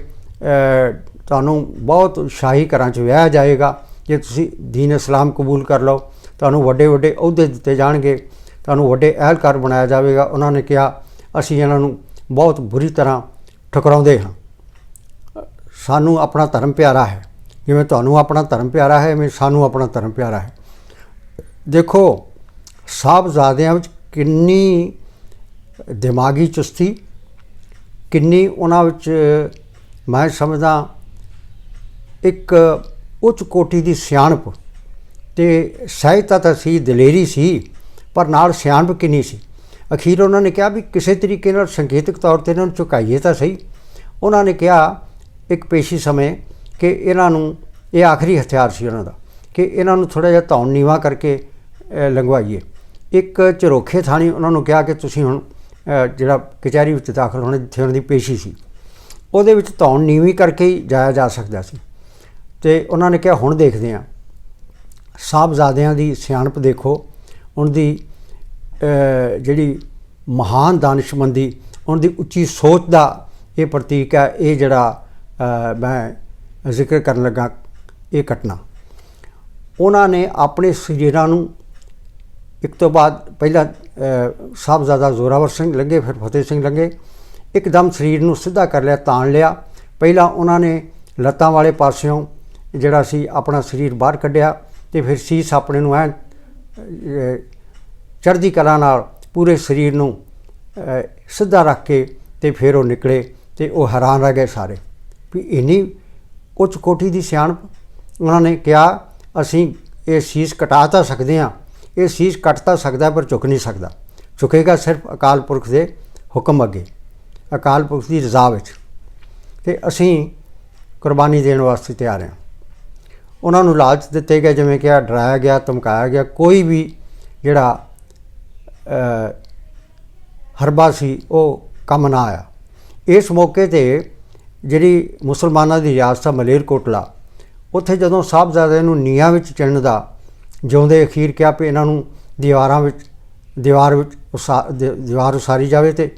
ਤੁਹਾਨੂੰ ਬਹੁਤ ਸ਼ਾਹੀ ਘਰਾਂ 'ਚ ਵਿਆਹ ਜਾਏਗਾ। ਜੇ ਤੁਸੀਂ ਦੀਨ ਇਸਲਾਮ ਕਬੂਲ ਕਰ ਲਓ, ਤੁਹਾਨੂੰ ਵੱਡੇ ਵੱਡੇ ਅਹੁਦੇ ਦਿੱਤੇ ਜਾਣਗੇ। ਤੁਹਾਨੂੰ ਵੱਡੇ ਅਹਿਲਕਾਰ ਬਣਾਇਆ ਜਾਵੇਗਾ। ਉਹਨਾਂ ਨੇ ਕਿਹਾ, ਅਸੀਂ ਇਹਨਾਂ ਨੂੰ ਬਹੁਤ ਬੁਰੀ ਤਰ੍ਹਾਂ ਠੁਕਰਾਉਂਦੇ ਹਾਂ। ਸਾਨੂੰ ਆਪਣਾ ਧਰਮ ਪਿਆਰਾ ਹੈ। ਜਿਵੇਂ ਤੁਹਾਨੂੰ ਆਪਣਾ ਧਰਮ ਪਿਆਰਾ ਹੈ, ਐਵੇਂ ਸਾਨੂੰ ਆਪਣਾ ਧਰਮ ਪਿਆਰਾ ਹੈ। ਦੇਖੋ, ਸਾਹਿਬਜ਼ਾਦਿਆਂ ਵਿੱਚ ਕਿੰਨੀ ਦਿਮਾਗੀ ਚੁਸਤੀ, ਕਿੰਨੀ ਉਹਨਾਂ ਵਿੱਚ, ਮੈਂ ਸਮਝਦਾ ਇੱਕ ਉੱਚ ਕੋਟੀ ਦੀ ਸਿਆਣਪ ਤੇ ਸਹਿਜਤਾ ਤਾਂ ਸੀ ਦਲੇਰੀ ਸੀ ਪਰ ਨਾਲ ਸਿਆਣਪ ਕਿੰਨੀ ਸੀ? ਅਖੀਰ ਉਹਨਾਂ ਨੇ ਕਿਹਾ ਵੀ ਕਿਸੇ ਤਰੀਕੇ ਨਾਲ ਸੰਕੇਤਕ ਤੌਰ ਤੇ ਇਹਨਾਂ ਨੂੰ ਝੁਕਾਈਏ ਤਾਂ ਸਹੀ। ਉਹਨਾਂ ਨੇ ਕਿਹਾ ਇੱਕ ਪੇਸ਼ੀ ਸਮੇਂ ਕਿ ਇਹਨਾਂ ਨੂੰ ਇਹ ਆਖਰੀ ਹਥਿਆਰ ਸੀ ਉਹਨਾਂ ਦਾ ਕਿ ਇਹਨਾਂ ਨੂੰ ਥੋੜਾ ਜਿਹਾ ਧੌਣ ਨੀਵਾ ਕਰਕੇ ਅ, ਲੰਘਵਾਈਏ। ਇੱਕ ਝਰੋਖੇ ਥਾਣੀ ਉਹਨਾਂ ਨੂੰ ਕਿਹਾ ਕਿ ਤੁਸੀਂ ਹੁਣ ਜਿਹੜਾ ਕਚਹਿਰੀ ਵਿੱਚ ਦਾਖਲ ਹੋਣੇ ਜਿੱਥੇ ਉਹਨਾਂ ਦੀ ਪੇਸ਼ੀ ਸੀ ਉਹਦੇ ਵਿੱਚ ਧੌਣ ਨੀਵੀਂ ਕਰਕੇ ਹੀ ਜਾਇਆ ਜਾ ਸਕਦਾ ਸੀ। ਤੇ ਉਹਨਾਂ ਨੇ ਕਿਹਾ, ਹੁਣ ਦੇਖਦੇ ਹਾਂ। ਸਾਹਿਬਜ਼ਾਦਿਆਂ ਦੀ ਸਿਆਣਪ ਦੇਖੋ, ਉਹਨਾਂ ਦੀ ਜਿਹੜੀ ਮਹਾਨ ਦਾਨਿਸ਼ਮੰਦੀ, ਉਹਨਾਂ ਦੀ ਉੱਚੀ ਸੋਚ ਦਾ ਇਹ ਪ੍ਰਤੀਕ ਹੈ, ਇਹ ਜਿਹੜਾ ਮੈਂ ਜ਼ਿਕਰ ਕਰਨ ਲੱਗਾ, ਇਹ ਘਟਨਾ। ਉਹਨਾਂ ਨੇ ਆਪਣੇ ਸਰੀਰਾਂ ਨੂੰ ਇੱਕ ਤੋਂ ਬਾਅਦ ਪਹਿਲਾਂ ਸਾਹਿਬਜ਼ਾਦਾ ਜ਼ੋਰਾਵਰ ਸਿੰਘ ਲੰਗੇ ਫਿਰ ਫਤਿਹ ਸਿੰਘ ਲੰਗੇ ਇੱਕਦਮ ਸਰੀਰ ਨੂੰ ਸਿੱਧਾ ਕਰ ਲਿਆ, ਤਾਣ ਲਿਆ। ਪਹਿਲਾਂ ਉਹਨਾਂ ਨੇ ਲੱਤਾਂ ਵਾਲੇ ਪਾਸਿਓਂ ਜਿਹੜਾ ਸੀ ਆਪਣਾ ਸਰੀਰ ਬਾਹਰ ਕੱਢਿਆ ਤੇ ਫਿਰ ਸੀਸ ਆਪਣੇ ਨੂੰ ਐ ਚੜ੍ਹਦੀ ਕਲਾ ਨਾਲ ਪੂਰੇ ਸਰੀਰ ਨੂੰ ਸਿੱਧਾ ਰੱਖ ਕੇ ਤੇ ਫਿਰ ਉਹ ਨਿਕਲੇ ਤੇ ਉਹ ਹੈਰਾਨ ਰਹਿ ਗਏ ਸਾਰੇ ਵੀ ਇੰਨੀ ਉੱਚ ਕੋਟੀ ਦੀ ਸਿਆਣਪ। ਉਹਨਾਂ ਨੇ ਕਿਹਾ, ਅਸੀਂ ਇਹ ਸੀਸ ਕਟਾ ਤਾਂ ਸਕਦੇ ਹਾਂ, ਇਹ ਸੀਸ ਕੱਟ ਤਾਂ ਸਕਦਾ ਪਰ ਝੁਕ ਨਹੀਂ ਸਕਦਾ। ਝੁਕੇਗਾ ਸਿਰਫ ਅਕਾਲ ਪੁਰਖ ਦੇ ਹੁਕਮ ਅੱਗੇ, ਅਕਾਲ ਪੁਰਖ ਦੀ ਰਜ਼ਾ ਵਿੱਚ। ਤੇ ਅਸੀਂ ਕੁਰਬਾਨੀ ਦੇਣ ਵਾਸਤੇ ਤਿਆਰ ਹਾਂ। ਉਹਨਾਂ ਨੂੰ ਲਾਲਚ ਦਿੱਤੇ ਗਏ, ਜਿਵੇਂ ਕਿ ਡਰਾਇਆ ਗਿਆ, ਧਮਕਾਇਆ ਗਿਆ, ਕੋਈ ਵੀ ਜਿਹੜਾ ਹਰਬਾ ਸੀ, ਉਹ ਕੰਮ ਨਾ ਆਇਆ। ਇਸ ਮੌਕੇ ਤੇ ਜਿਹੜੀ ਮੁਸਲਮਾਨਾਂ ਦੀ ਰਿਆਸਤ ਆ ਮਲੇਰਕੋਟਲਾ ਉੱਥੇ ਜਦੋਂ ਸਾਹਿਬਜ਼ਾਦੇ ਨੂੰ ਨੀਹਾਂ ਵਿੱਚ ਚਿਣਨ ਦਾ ਜਿਉਂਦੇ ਅਖੀਰ ਕਿਹਾ ਵੀ ਇਹਨਾਂ ਨੂੰ ਦੀਵਾਰਾਂ ਵਿੱਚ, ਦੀਵਾਰ ਵਿੱਚ ਉਸਾ- ਦੀਵਾਰ ਉਸਾਰੀ ਜਾਵੇ ਤੇ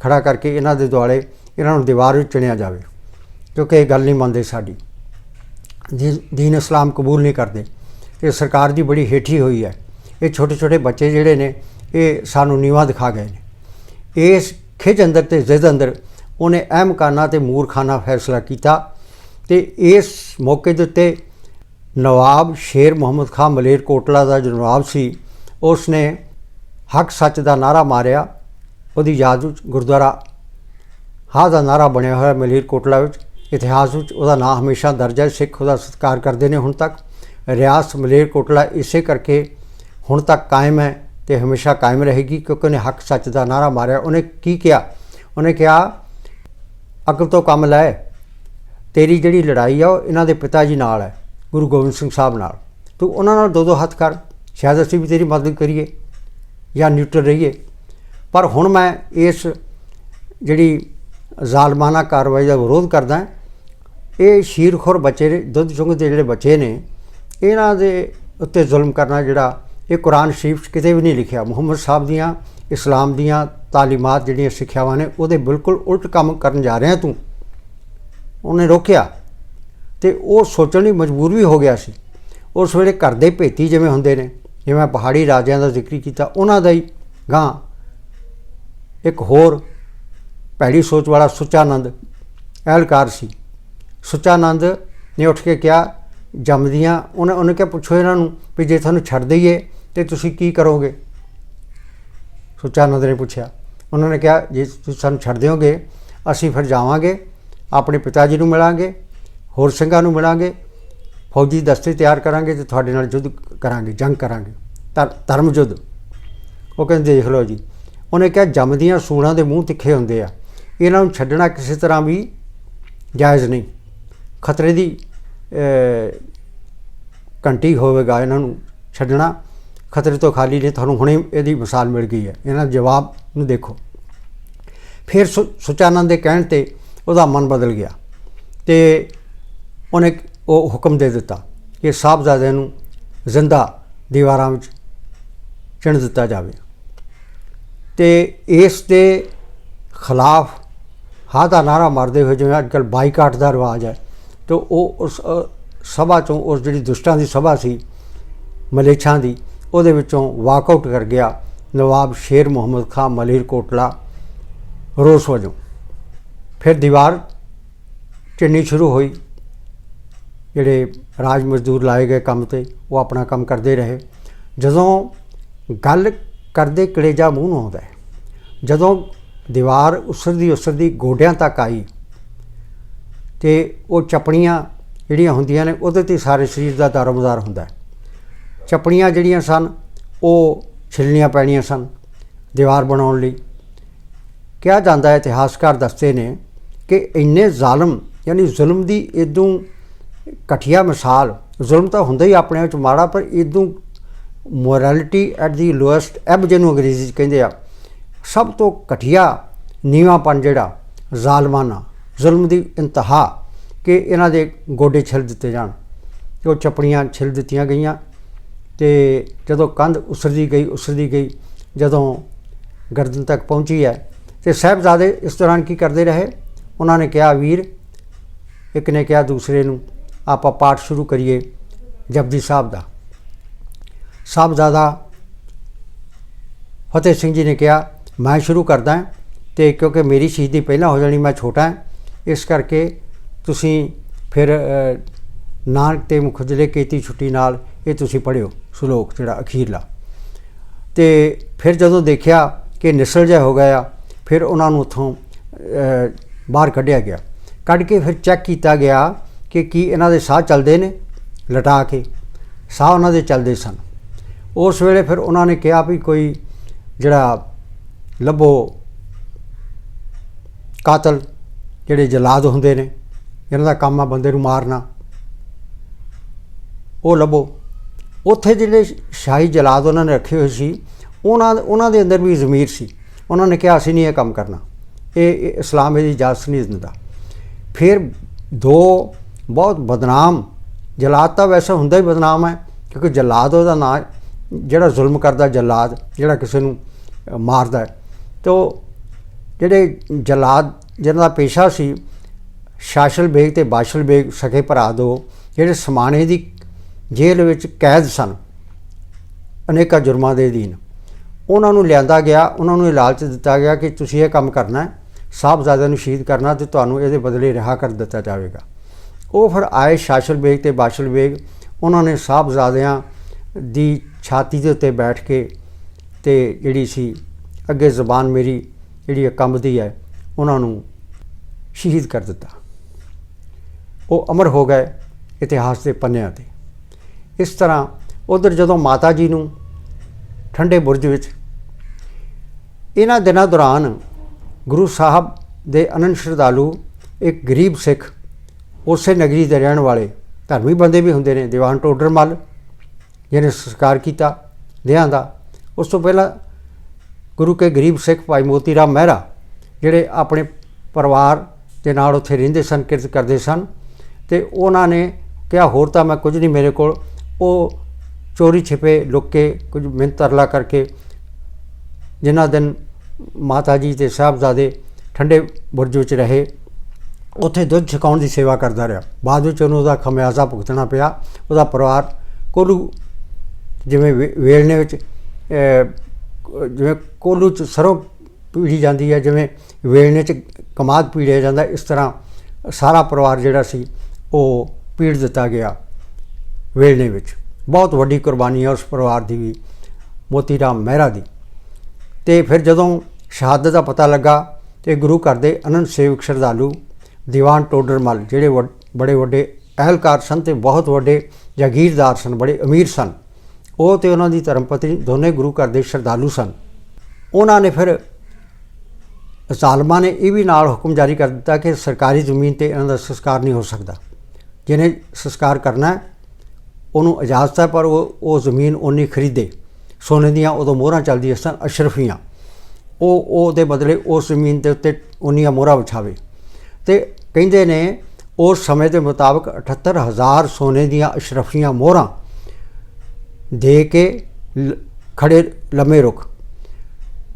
ਖੜਾ ਕਰਕੇ ਇਹਨਾਂ ਦੇ ਦੁਆਲੇ ਇਹਨਾਂ ਨੂੰ ਦੀਵਾਰ ਵਿੱਚ ਚਿਣਿਆ ਜਾਵੇ, ਕਿਉਂਕਿ ਇਹ ਗੱਲ ਨਹੀਂ ਮੰਨਦੇ ਸਾਡੀ। ਦੀ- ਦੀਨ ਇਸਲਾਮ ਕਬੂਲ ਨਹੀਂ ਕਰਦੇ। ਇਹ ਸਰਕਾਰ ਦੀ ਬੜੀ ਹੇਠੀ ਹੋਈ ਹੈ। ਇਹ ਛੋਟੇ ਛੋਟੇ ਬੱਚੇ ਜਿਹੜੇ ਨੇ, ਇਹ ਸਾਨੂੰ ਨੀਵਾ ਦਿਖਾ ਗਏ ਨੇ। ਇਸ ਖਿਜ ਅੰਦਰ ਤੇ ਜ਼ਿੱਦ ਅੰਦਰ ਉਹਨੇ ਅਹਿਮਕਾਨਾ ਤੇ ਮੂਰਖਾਨਾ ਫੈਸਲਾ ਕੀਤਾ ਤੇ ਇਸ ਮੌਕੇ ਦੇ ਉੱਤੇ ਨਵਾਬ ਸ਼ੇਰ ਮੁਹੰਮਦ ਖਾਨ ਮਲੇਰ ਕੋਟਲਾ ਦਾ ਜੋ ਨਵਾਬ ਸੀ ਉਸ ਨੇ ਹੱਕ ਸੱਚ ਦਾ ਨਾਰਾ ਮਾਰਿਆ। ਉਹਦੀ ਯਾਦ ਵਿੱਚ ਗੁਰਦੁਆਰਾ ਹਾਂ ਦਾ ਨਾਰਾ ਬਣਿਆ ਹੋਇਆ ਮਲੇਰ ਕੋਟਲਾ ਵਿੱਚ। ਇਤਿਹਾਸ ਵਿੱਚ ਉਹਦਾ ਨਾਮ ਹਮੇਸ਼ਾ ਦਰਜ ਹੈ, ਸਿੱਖ ਉਹਦਾ ਸਤਿਕਾਰ ਕਰਦੇ ਨੇ ਹੁਣ ਤੱਕ। ਰਿਆਸਤ ਮਲੇਰਕੋਟਲਾ ਇਸੇ ਕਰਕੇ ਹੁਣ ਤੱਕ ਕਾਇਮ ਹੈ ਤੇ ਹਮੇਸ਼ਾ ਕਾਇਮ ਰਹੇਗੀ ਕਿਉਂਕਿ ਉਹਨੇ ਹੱਕ ਸੱਚ ਦਾ ਨਾਰਾ ਮਾਰਿਆ। ਉਹਨੇ ਕੀ ਕਿਹਾ? ਉਹਨੇ ਕਿਹਾ, ਅਕਲ ਤੋਂ ਕੰਮ ਲੈ, ਤੇਰੀ ਜਿਹੜੀ ਲੜਾਈ ਆ, ਉਹ ਇਹਨਾਂ ਦੇ ਪਿਤਾ ਜੀ ਨਾਲ ਹੈ, ਗੁਰੂ ਗੋਬਿੰਦ ਸਿੰਘ ਸਾਹਿਬ ਨਾਲ। ਤੂੰ ਉਹਨਾਂ ਨਾਲ ਦੋ ਦੋ ਹੱਥ ਕਰ, ਸ਼ਾਇਦ ਅਸੀਂ ਵੀ ਤੇਰੀ ਮਦਦ ਕਰੀਏ ਜਾਂ ਨਿਊਟਰਲ ਰਹੀਏ। ਪਰ ਹੁਣ ਮੈਂ ਇਸ ਜਿਹੜੀ ਜ਼ਾਲਮਾਨਾ ਕਾਰਵਾਈ ਦਾ ਵਿਰੋਧ ਕਰਦਾ ਹਾਂ। ਇਹ ਸ਼ੀਰਖੋਰ ਬੱਚੇ ਨੇ, ਦੁੱਧ ਚੁੰਗਦੇ ਜਿਹੜੇ ਬੱਚੇ ਨੇ, ਇਹਨਾਂ ਦੇ ਉੱਤੇ ਜ਼ੁਲਮ ਕਰਨਾ ਜਿਹੜਾ ਇਹ ਕੁਰਾਨ ਸ਼ਰੀਫ 'ਚ ਕਿਤੇ ਵੀ ਨਹੀਂ ਲਿਖਿਆ। ਮੁਹੰਮਦ ਸਾਹਿਬ ਦੀਆਂ, ਇਸਲਾਮ ਦੀਆਂ ਤਾਲੀਮਾਤ ਜਿਹੜੀਆਂ ਸਿੱਖਿਆਵਾਂ ਨੇ, ਉਹਦੇ ਬਿਲਕੁਲ ਉਲਟ ਕੰਮ ਕਰਨ ਜਾ ਰਿਹਾ ਤੂੰ। ਉਹਨੇ ਰੋਕਿਆ ਤੇ ਉਹ ਸੋਚਣ ਲਈ ਮਜਬੂਰ ਵੀ ਹੋ ਗਿਆ ਸੀ। ਉਸ ਵੇਲੇ ਘਰ ਦੇ ਭੇਤੀ ਜਿਵੇਂ ਹੁੰਦੇ ਨੇ, ਜਿਵੇਂ ਪਹਾੜੀ ਰਾਜਿਆਂ ਦਾ ਜ਼ਿਕਰ ਕੀਤਾ, ਉਹਨਾਂ ਦਾ ਹੀ ਗਾਂ ਇੱਕ ਹੋਰ ਭੈੜੀ ਸੋਚ ਵਾਲਾ ਸੁਚਾਨੰਦ ਅਹਿਲਕਾਰ ਸੀ। ਸੁਚਾਨੰਦ ਨੇ ਉੱਠ ਕੇ ਕਿਹਾ, ਜੰਮਦੀਆਂ। ਉਹਨੇ ਉਹਨੇ ਕਿਹਾ, ਪੁੱਛੋ ਇਹਨਾਂ ਨੂੰ ਵੀ ਜੇ ਤੁਹਾਨੂੰ ਛੱਡ ਦਈਏ, ਤੇ ਤੁਸੀਂ ਕੀ ਕਰੋਗੇ? ਸੁਚਾਨੰਦ ਨੇ ਪੁੱਛਿਆ। ਉਹਨਾਂ ਨੇ ਕਿਹਾ, ਜੇ ਤੁਸੀਂ ਸਾਨੂੰ ਛੱਡ ਦਿਓਗੇ, ਅਸੀਂ ਫਿਰ ਜਾਵਾਂਗੇ, ਆਪਣੇ ਪਿਤਾ ਜੀ ਨੂੰ ਮਿਲਾਂਗੇ, ਹੋਰ ਸਿੰਘਾਂ ਨੂੰ ਮਿਲਾਂਗੇ, ਫੌਜੀ ਦਸਤੇ ਤਿਆਰ ਕਰਾਂਗੇ ਤੇ ਤੁਹਾਡੇ ਨਾਲ ਯੁੱਧ ਕਰਾਂਗੇ, ਜੰਗ ਕਰਾਂਗੇ। ਧਰ- ਧਰਮ ਯੁੱਧ ਉਹ ਕਹਿੰਦੇ, ਦੇਖ ਲਓ ਜੀ। ਉਹਨੇ ਕਿਹਾ, ਜੰਮਦੀਆਂ ਸੂਲਾਂ ਦੇ ਮੂੰਹ ਤਿੱਖੇ ਹੁੰਦੇ ਆ। ਇਹਨਾਂ ਨੂੰ ਛੱਡਣਾ ਕਿਸੇ ਤਰ੍ਹਾਂ ਵੀ ਜਾਇਜ਼ ਨਹੀਂ। ਖਤਰੇ ਦੀ ਘੰਟੀ ਹੋਵੇਗਾ ਇਹਨਾਂ ਨੂੰ ਛੱਡਣਾ। ਖਤਰੇ ਤੋਂ ਖਾਲੀ ਨੇ ਤੁਹਾਨੂੰ ਹੁਣੇ ਇਹਦੀ ਮਿਸਾਲ ਮਿਲ ਗਈ ਹੈ। ਇਹਨਾਂ ਦੇ ਜਵਾਬ ਨੂੰ ਦੇਖੋ। ਫਿਰ ਸੁ- ਸੁਚਾਨੰਦ ਦੇ ਕਹਿਣ ਤੇ ਉਹਦਾ ਮਨ ਬਦਲ ਗਿਆ ਤੇ ਉਹਨੇ ਉਹ ਹੁਕਮ ਦੇ ਦਿੱਤਾ ਕਿ ਸਾਹਿਬਜ਼ਾਦੇ ਨੂੰ ਜ਼ਿੰਦਾ ਦੀਵਾਰਾਂ ਵਿੱਚ ਚਿਣ ਦਿੱਤਾ ਜਾਵੇ। ਤੇ ਇਸ ਦੇ ਖਿਲਾਫ ਹਾਂ ਦਾ ਨਾਰਾ ਮਾਰਦੇ ਹੋਏ ਜਿਵੇਂ ਅੱਜਕੱਲ ਬਾਈਕਾਟ ਦਾ ਰਿਵਾਜ ਹੈ ਤੇ ਉਹ ਉਸ ਸਭਾ ਚੋਂ, ਉਸ ਜਿਹੜੀ ਦੁਸ਼ਟਾਂ ਦੀ ਸਭਾ ਸੀ, ਮਲੇਛਾਂ ਦੀ, ਉਹਦੇ ਵਿੱਚੋਂ ਵਾਕਆਊਟ ਕਰ ਗਿਆ ਨਵਾਬ ਸ਼ੇਰ ਮੁਹੰਮਦ ਖਾਨ ਮਲੇਰ ਕੋਟਲਾ ਰੋਸ ਵਜੋਂ। ਫਿਰ ਦੀਵਾਰ ਚਿੰਨੀ ਸ਼ੁਰੂ ਹੋਈ। ਜਿਹੜੇ ਰਾਜ ਮਜ਼ਦੂਰ ਲਾਏ ਗਏ ਕੰਮ ਤੇ, ਉਹ ਆਪਣਾ ਕੰਮ ਕਰਦੇ ਰਹੇ। ਜਦੋਂ ਗੱਲ ਕਰਦੇ ਕਲੇਜਾ ਮੂੰਹ ਨੂੰ ਆਉਂਦਾ ਜਦੋਂ ਦੀਵਾਰ ਉਸਰਦੀ ਉਸਰਦੀ ਗੋਡਿਆਂ ਤੱਕ ਆਈ ਤੇ ਉਹ ਚਪੜੀਆਂ ਜਿਹੜੀਆਂ ਹੁੰਦੀਆਂ ਨੇ, ਉਹਦੇ ਤੇ ਸਾਰੇ ਸਰੀਰ ਦਾ ਦਾਰੋਮਦਾਰ ਹੁੰਦਾ ਹੈ। ਚਪੜੀਆਂ ਜਿਹੜੀਆਂ ਸਨ, ਉਹ ਛਿਲਣੀਆਂ ਪੈਣੀਆਂ ਸਨ ਦੀਵਾਰ ਬਣਾਉਣ ਲਈ। ਕਿਹਾ ਜਾਂਦਾ ਹੈ, ਇਤਿਹਾਸਕਾਰ ਦੱਸਦੇ ਨੇ ਕਿ ਇੰਨੇ ਜ਼ਾਲਮ, ਯਾਨੀ ਜ਼ੁਲਮ ਦੀ ਇਦੋਂ ਘਟੀਆ ਮਿਸਾਲ, ਜ਼ੁਲਮ ਤਾਂ ਹੁੰਦਾ ਹੀ ਆਪਣੇ ਵਿੱਚ ਮਾੜਾ, ਪਰ ਇਦੋਂ morality at the lowest ebb ਜਿਹਨੂੰ ਅੰਗਰੇਜ਼ੀ 'ਚ ਕਹਿੰਦੇ ਆ, ਸਭ ਤੋਂ ਘਟੀਆ ਨੀਵਾਂਪਨ ਜਿਹੜਾ ਜ਼ਾਲਮਾਨਾ ਜ਼ੁਲਮ ਦੀ ਇੰਤਹਾ ਕਿ ਇਹਨਾਂ ਦੇ ਗੋਡੇ ਛਿਲ ਦਿੱਤੇ ਜਾਣ ਤੇ ਉਹ ਚਪੜੀਆਂ ਛਿਲ ਦਿੱਤੀਆਂ ਗਈਆਂ ਤੇ ਜਦੋਂ ਕੰਧ ਉਸਰਦੀ ਗਈ ਉਸਰਦੀ ਗਈ, ਜਦੋਂ ਗਰਦਨ ਤੱਕ ਪਹੁੰਚੀ ਹੈ ਤੇ ਸਾਹਿਬਜ਼ਾਦੇ ਇਸ ਦੌਰਾਨ ਕੀ ਕਰਦੇ ਰਹੇ? ਉਹਨਾਂ ਨੇ ਕਿਹਾ, ਵੀਰ, ਇੱਕ ਨੇ ਕਿਹਾ ਦੂਸਰੇ ਨੂੰ, ਆਪਾਂ ਪਾਠ ਸ਼ੁਰੂ ਕਰੀਏ ਜਪਜੀ ਸਾਹਿਬ ਦਾ। ਸਾਹਿਬਜ਼ਾਦਾ ਫਤਿਹ ਸਿੰਘ ਜੀ ਨੇ ਕਿਹਾ, ਮੈਂ ਸ਼ੁਰੂ ਕਰਦਾ ਹਾਂ ਤੇ ਕਿਉਂਕਿ ਮੇਰੀ ਸ਼ਹੀਦੀ ਪਹਿਲਾਂ ਹੋ ਜਾਣੀ, ਮੈਂ ਛੋਟਾ ਹਾਂ ਇਸ ਕਰਕੇ ਤੁਸੀਂ ਫਿਰ ਨਾਨਕ ਤੇ ਮੁਖਜਲੇ ਕੀਤੀ ਛੁੱਟੀ ਨਾਲ, ਇਹ ਤੁਸੀਂ ਪੜਿਓ ਸ਼ਲੋਕ ਜਿਹੜਾ ਅਖੀਰਲਾ। ਤੇ ਫਿਰ ਜਦੋਂ ਦੇਖਿਆ ਕਿ ਨਿਸਲ ਜਿਹਾ ਹੋ ਗਿਆ, ਫਿਰ ਉਹਨਾਂ ਨੂੰ ਉੱਥੋਂ ਬਾਹਰ ਕੱਢਿਆ ਗਿਆ। ਕੱਢ ਕੇ ਫਿਰ ਚੈੱਕ ਕੀਤਾ ਗਿਆ ਕਿ ਕੀ ਇਹਨਾਂ ਦੇ ਸਾਹ ਚੱਲਦੇ ਨੇ, ਲਟਾ ਕੇ। ਸਾਹ ਉਹਨਾਂ ਦੇ ਚੱਲਦੇ ਸਨ। ਉਸ ਵੇਲੇ ਫਿਰ ਉਹਨਾਂ ਨੇ ਕਿਹਾ ਵੀ ਕੋਈ ਜਿਹੜਾ ਲੱਭੋ ਕਾਤਲ ਜਿਹੜੇ ਜਲਾਦ ਹੁੰਦੇ ਨੇ, ਇਹਨਾਂ ਦਾ ਕੰਮ ਆ ਬੰਦੇ ਨੂੰ ਮਾਰਨਾ। ਉਹ ਲੱਭੋ। ਉੱਥੇ ਜਿਹੜੇ ਸ਼ਾਹੀ ਜਲਾਦ ਉਹਨਾਂ ਨੇ ਰੱਖੇ ਹੋਏ ਸੀ, ਉਹਨਾਂ ਉਹਨਾਂ ਦੇ ਅੰਦਰ ਵੀ ਜ਼ਮੀਰ ਸੀ। ਉਹਨਾਂ ਨੇ ਕਿਹਾ, ਅਸੀਂ ਨਹੀਂ ਇਹ ਕੰਮ ਕਰਨਾ। ਇਹ ਇਸਲਾਮ ਇਹਦੀ ਇਜਾਜ਼ਤ ਨਹੀਂ ਦਿੰਦਾ। ਫਿਰ ਦੋ ਬਹੁਤ ਬਦਨਾਮ, ਜਲਾਦ ਤਾਂ ਵੈਸੇ ਹੁੰਦਾ ਹੀ ਬਦਨਾਮ ਹੈ, ਕਿਉਂਕਿ ਜਲਾਦ ਉਹਦਾ ਨਾਂ, ਜਿਹੜਾ ਜ਼ੁਲਮ ਕਰਦਾ ਜਲਾਦ, ਜਿਹੜਾ ਕਿਸੇ ਨੂੰ ਮਾਰਦਾ ਹੈ। ਤੋ ਜਿਹੜੇ ਜਲਾਦ ਜਿਨ੍ਹਾਂ ਦਾ ਪੇਸ਼ਾ ਸੀ, ਸ਼ਾਸ਼ਲ ਬੇਗ ਤੇ ਬਾਸ਼ਲ ਬੇਗ ਸਕੇ ਭਰਾ ਦੋ, ਜਿਹੜੇ ਸਮਾਣੇ ਦੀ ਜੇਲ੍ਹ ਵਿੱਚ ਕੈਦ ਸਨ, ਅਨੇਕਾਂ ਜੁਰਮਾਂ ਦੇ ਅਧੀਨ। ਉਹਨਾਂ ਨੂੰ ਲਿਆਂਦਾ ਗਿਆ, ਉਹਨਾਂ ਨੂੰ ਇਹ ਲਾਲਚ ਦਿੱਤਾ ਗਿਆ ਕਿ ਤੁਸੀਂ ਇਹ ਕੰਮ ਕਰਨਾ ਹੈ, ਸਾਹਿਬਜ਼ਾਦਿਆਂ ਨੂੰ ਸ਼ਹੀਦ ਕਰਨਾ ਤੇ ਤੁਹਾਨੂੰ ਇਹਦੇ ਬਦਲੇ ਰਿਹਾ ਕਰ ਦਿੱਤਾ ਜਾਵੇਗਾ। ਉਹ ਫਿਰ ਆਏ ਸ਼ਾਸ਼ਲ ਬੇਗ ਤੇ ਬਾਸ਼ਲ ਬੇਗ, ਉਹਨਾਂ ਨੇ ਸਾਹਿਬਜ਼ਾਦਿਆਂ ਦੀ ਛਾਤੀ ਦੇ ਉੱਤੇ ਬੈਠ ਕੇ ਤੇ ਜਿਹੜੀ ਸੀ, ਅੱਗੇ ਜ਼ਬਾਨ ਮੇਰੀ ਜਿਹੜੀ ਇਹ ਕੰਬਦੀ ਹੈ ਉਹਨਾਂ ਨੂੰ ਸ਼ਹੀਦ ਕਰ ਦਿੱਤਾ। ਉਹ ਅਮਰ ਹੋ ਗਏ ਇਤਿਹਾਸ ਦੇ ਪੰਨਿਆਂ ਤੇ। ਇਸ ਤਰ੍ਹਾਂ ਉਧਰ ਜਦੋਂ ਮਾਤਾ ਜੀ ਨੂੰ ਠੰਡੇ ਬੁਰਜ ਵਿੱਚ ਇਹਨਾਂ ਦਿਨਾਂ ਦੌਰਾਨ ਗੁਰੂ ਸਾਹਿਬ ਦੇ ਅਨੰਤ ਸ਼ਰਧਾਲੂ ਇੱਕ ਗਰੀਬ ਸਿੱਖ ਉਸੇ ਨਗਰੀ ਦੇ ਰਹਿਣ ਵਾਲੇ ਧਰਮੀ ਬੰਦੇ ਵੀ ਹੁੰਦੇ ਨੇ, ਦੀਵਾਨ ਟੋਡਰ ਮੱਲ ਜਿਹਨੇ ਸੰਸਕਾਰ ਕੀਤਾ, ਦਿਆਂ ਦਾ। ਉਸ ਤੋਂ ਪਹਿਲਾਂ ਗੁਰੂ ਕੇ ਗਰੀਬ ਸਿੱਖ ਭਾਈ ਮੋਤੀ ਰਾਮ ਮਹਿਰਾ ਜਿਹੜੇ ਆਪਣੇ ਪਰਿਵਾਰ ਦੇ ਨਾਲ ਉੱਥੇ ਰਹਿੰਦੇ ਸਨ, ਕਿਰਤ ਕਰਦੇ ਸਨ, ਤੇ ਉਹਨਾਂ ਨੇ ਕਿਹਾ, ਹੋਰ ਤਾਂ ਮੈਂ ਕੁਝ ਨਹੀਂ ਮੇਰੇ ਕੋਲ। ਉਹ ਚੋਰੀ ਛਿਪੇ, ਲੁੱਕ ਕੇ ਕੁਝ ਮਿਹਨਤ ਤਰਲਾ ਕਰਕੇ ਜਿਨ੍ਹਾਂ ਦਿਨ ਮਾਤਾ ਜੀ ਤੇ ਸਾਹਿਬਜ਼ਾਦੇ ਠੰਡੇ ਬੁਰਜ ਵਿੱਚ ਰਹੇ, ਉੱਥੇ ਦੁੱਧ ਛਕਾਉਣ ਦੀ ਸੇਵਾ ਕਰਦਾ ਰਿਹਾ। ਬਾਅਦ ਵਿੱਚ ਉਹਨੂੰ ਉਹਦਾ ਖਮਿਆਜ਼ਾ ਭੁਗਤਣਾ ਪਿਆ। ਉਹਦਾ ਪਰਿਵਾਰ ਕੋਲੂ ਜਿਵੇਂ ਵੇ- ਵੇਲਣੇ ਵਿੱਚ ਜਿਵੇਂ ਕੋਲੂ ਚ ਸਰੋਂ ਪੀੜੀ ਜਾਂਦੀ ਹੈ, ਜਿਵੇਂ ਵੇਲਣੇ ਚ ਕਮਾਦ ਪੀੜਿਆ ਜਾਂਦਾ, ਇਸ ਤਰ੍ਹਾਂ ਸਾਰਾ ਪਰਿਵਾਰ ਜਿਹੜਾ ਸੀ, ਉਹ ਪੀੜ ਦਿੱਤਾ ਗਿਆ ਵੇਲਣੇ ਵਿੱਚ। ਬਹੁਤ ਵੱਡੀ ਕੁਰਬਾਨੀ ਹੈ ਉਸ ਪਰਿਵਾਰ ਦੀ ਵੀ ਮੋਤੀ ਰਾਮ ਮਹਿਰਾ ਦੀ। ਤੇ ਫਿਰ ਜਦੋਂ ਸ਼ਹਾਦਤ ਦਾ ਪਤਾ ਲੱਗਾ ਤੇ ਗੁਰੂ ਘਰ ਦੇ ਅਨੰਦ ਸੇਵਕ ਸ਼ਰਧਾਲੂ ਦੀਵਾਨ ਟੋਡਰਮਲ ਜਿਹੜੇ ਵੱਡ- ਬੜੇ ਵੱਡੇ ਅਹਿਲਕਾਰ ਸਨ ਤੇ ਬਹੁਤ ਵੱਡੇ ਜਾਗੀਰਦਾਰ ਸਨ, ਬੜੇ ਅਮੀਰ ਸਨ, ਉਹ ਤੇ ਉਹਨਾਂ ਦੀ ਧਰਮ ਪਤਨੀ ਦੋਨੇ ਗੁਰੂ ਘਰ ਦੇ ਸ਼ਰਧਾਲੂ ਸਨ। ਉਹਨਾਂ ਨੇ ਫਿਰ ਜ਼ਾਲਮਾਂ ਨੇ ਇਹ ਵੀ ਨਾਲ ਹੁਕਮ ਜਾਰੀ ਕਰ ਦਿੱਤਾ ਕਿ ਸਰਕਾਰੀ ਜ਼ਮੀਨ ਤੇ ਇਹਨਾਂ ਦਾ ਸੰਸਕਾਰ ਨਹੀਂ ਹੋ ਸਕਦਾ। ਜਿਹਨੇ ਸੰਸਕਾਰ ਕਰਨਾ ਉਹਨੂੰ ਇਜਾਜ਼ਤ ਹੈ, ਪਰ ਉਹ ਉਹ ਜ਼ਮੀਨ ਉਹਨੀ ਖਰੀਦੇ। ਸੋਨੇ ਦੀਆਂ ਉਦੋਂ ਮੋਹਰਾਂ ਚੱਲਦੀਆਂ ਸਨ ਅਸ਼ਰਫੀਆਂ ਉਹ ਉਹਦੇ ਬਦਲੇ ਉਸ ਜ਼ਮੀਨ ਦੇ ਉੱਤੇ ਉਹਨੀਆਂ ਮੋਹਰਾਂ ਵਿਛਾਵੇ। ਤੇ ਕਹਿੰਦੇ ਨੇ, ਉਸ ਸਮੇਂ ਦੇ ਮੁਤਾਬਕ 78000 ਸੋਨੇ ਦੀਆਂ ਅਸ਼ਰਫੀਆਂ ਮੋਹਰਾਂ ਦੇ ਕੇ ਲ- ਖੜੇ ਲੰਮੇ ਰੁਕ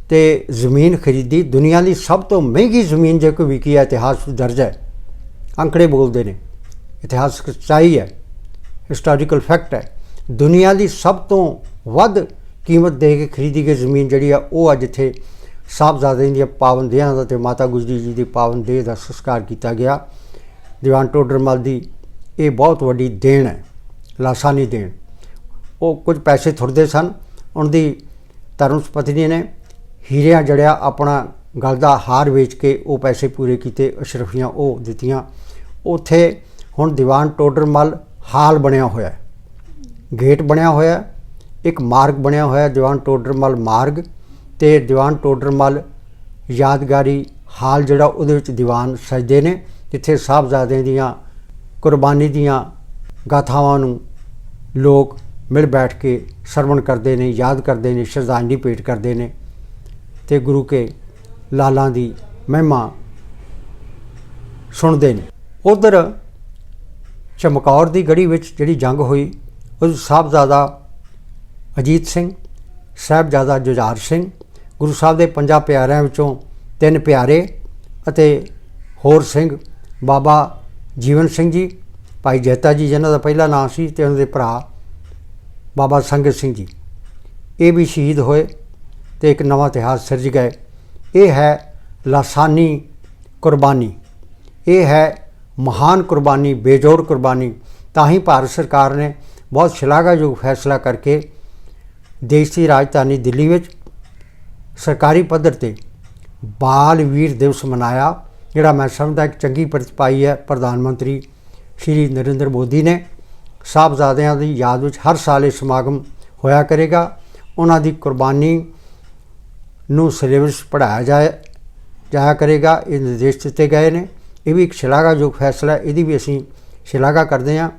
ਤੇ ਜ਼ਮੀਨ ਖਰੀਦੀ, ਦੁਨੀਆ ਦੀ ਸਭ ਤੋਂ ਮਹਿੰਗੀ ਜ਼ਮੀਨ ਜੇ ਕੋਈ ਵਿਕੀ ਹੈ, ਇਤਿਹਾਸ ਵਿੱਚ ਦਰਜ ਹੈ। ਅੰਕੜੇ ਬੋਲਦੇ ਨੇ, ਇਤਿਹਾਸਕ ਸੱਚਾਈ ਹੈ ਹਿਸਟੋਰੀਕਲ ਫੈਕਟ ਹੈ। ਦੁਨੀਆ ਦੀ ਸਭ ਤੋਂ ਵੱਧ ਕੀਮਤ ਦੇ ਕੇ ਖਰੀਦੀ ਗਈ ਜ਼ਮੀਨ ਜਿਹੜੀ ਆ, ਉਹ ਅੱਜ ਇੱਥੇ ਸਾਹਿਬਜ਼ਾਦੇ ਦੀਆਂ ਪਾਵਨ ਦਾ ਤੇ ਮਾਤਾ ਗੁਜਰੀ ਜੀ ਦੀ ਪਾਵਨ ਦੇਹ ਦਾ ਸੰਸਕਾਰ ਕੀਤਾ ਗਿਆ। ਦੀਵਾਨ ਟੋਡਰਮਲ ਦੀ ਇਹ ਬਹੁਤ ਵੱਡੀ ਦੇਣ ਹੈ, ਲਾਸਾਨੀ ਦੇਣ। ਉਹ ਕੁਝ ਪੈਸੇ ਥੁੜਦੇ ਸਨ ਉਹਨਾਂ ਦੀ ਤਰੁਣ ਪਤਨੀ ਨੇ ਹੀਰਿਆਂ ਜੜਿਆ ਆਪਣਾ ਗਲ ਦਾ ਹਾਰ ਵੇਚ ਕੇ ਉਹ ਪੈਸੇ ਪੂਰੇ ਕੀਤੇ, ਅਸ਼ਰਫੀਆਂ ਉਹ ਦਿੱਤੀਆਂ। ਉੱਥੇ ਹੁਣ ਦੀਵਾਨ ਟੋਡਰਮਲ ਹਾਲ ਬਣਿਆ ਹੋਇਆ ਹੈ। ਗੇਟ ਬਣਿਆ ਹੋਇਆ ਇੱਕ ਮਾਰਗ ਬਣਿਆ ਹੋਇਆ ਦੀਵਾਨ ਟੋਡਰਮਲ ਮਾਰਗ। ਤੇ ਦੀਵਾਨ ਟੋਡਰਮਲ ਯਾਦਗਾਰੀ ਹਾਲ ਜਿਹੜਾ ਉਹਦੇ ਵਿੱਚ ਦੀਵਾਨ ਸਜਦੇ ਨੇ, ਜਿੱਥੇ ਸਾਹਿਬਜ਼ਾਦਿਆਂ ਦੀਆਂ ਕੁਰਬਾਨੀ ਦੀਆਂ ਗਾਥਾਵਾਂ ਨੂੰ ਲੋਕ ਮਿਲ ਬੈਠ ਕੇ ਸਰਵਣ ਕਰਦੇ ਨੇ, ਯਾਦ ਕਰਦੇ ਨੇ, ਸ਼ਰਧਾਂਜਲੀ ਭੇਟ ਕਰਦੇ ਨੇ। ਤੇ ਗੁਰੂ ਕੇ ਲਾਲਾਂ ਦੀ ਮਹਿਮਾ ਸੁਣਦੇ ਨੇ। ਉਧਰ ਚਮਕੌਰ ਦੀ ਗੜੀ ਵਿੱਚ ਜਿਹੜੀ ਜੰਗ ਹੋਈ, ਉਹ ਸਾਹਿਬਜ਼ਾਦਾ ਅਜੀਤ ਸਿੰਘ, ਸਾਹਿਬਜ਼ਾਦਾ ਜੁਝਾਰ ਸਿੰਘ, ਗੁਰੂ ਸਾਹਿਬ ਦੇ ਪੰਜਾਂ ਪਿਆਰਿਆਂ ਵਿੱਚੋਂ ਤਿੰਨ ਪਿਆਰੇ ਅਤੇ ਹੋਰ ਸਿੰਘ, ਬਾਬਾ ਜੀਵਨ ਸਿੰਘ ਜੀ, ਭਾਈ ਜੈਤਾ ਜੀ, ਜਿਨ੍ਹਾਂ ਦਾ ਪਹਿਲਾ ਨਾਮ ਸੀ, ਤੇ ਉਹਨਾਂ ਦੇ ਭਰਾ ਬਾਬਾ ਸੰਗਤ ਸਿੰਘ ਜੀ। ਇਹ ਵੀ ਸ਼ਹੀਦ ਹੋਏ। ਤੇ ਇੱਕ ਨਵਾਂ ਇਤਿਹਾਸ ਸਿਰਜ ਗਏ। ਇਹ ਹੈ ਲਾਸਾਨੀ ਕੁਰਬਾਨੀ। ਇਹ ਹੈ ਮਹਾਨ ਕੁਰਬਾਨੀ, ਬੇਜੋੜ ਕੁਰਬਾਨੀ। ਤਾਂ ਹੀ ਭਾਰਤ ਸਰਕਾਰ ਨੇ ਬਹੁਤ ਸ਼ਲਾਘਾਯੋਗ ਫੈਸਲਾ ਕਰਕੇ ਦੇਸ਼ ਦੀ ਰਾਜਧਾਨੀ ਦਿੱਲੀ ਵਿੱਚ ਸਰਕਾਰੀ ਪੱਧਰ ਤੇ ਬਾਲ ਵੀਰ ਦਿਵਸ ਮਨਾਇਆ, ਜਿਹੜਾ ਮੈਂ ਸਮਝਦਾ ਇੱਕ ਚੰਗੀ ਪ੍ਰਤੀਪਾਈ ਹੈ। ਪ੍ਰਧਾਨ ਮੰਤਰੀ ਸ਼੍ਰੀ ਨਰਿੰਦਰ ਮੋਦੀ ਨੇ ਸਾਹਿਬਜ਼ਾਦਿਆਂ ਦੀ ਯਾਦ ਵਿੱਚ ਹਰ ਸਾਲ ਇਹ ਸਮਾਗਮ ਹੋਇਆ ਕਰੇਗਾ। ਉਹਨਾਂ ਦੀ ਕੁਰਬਾਨੀ ਨੂੰ ਸਿਲੇਬਸ ਪੜ੍ਹਾਇਆ ਜਾਏ ਜਾਇਆ ਕਰੇਗਾ, ਇਹ ਨਿਰਦੇਸ਼ ਦਿੱਤੇ ਗਏ ਨੇ। ਇਹ ਵੀ ਇੱਕ ਸ਼ਲਾਘਾਯੋਗ ਫੈਸਲਾ ਇਹਦੀ ਵੀ ਅਸੀਂ ਸ਼ਲਾਘਾ ਕਰਦੇ ਹਾਂ।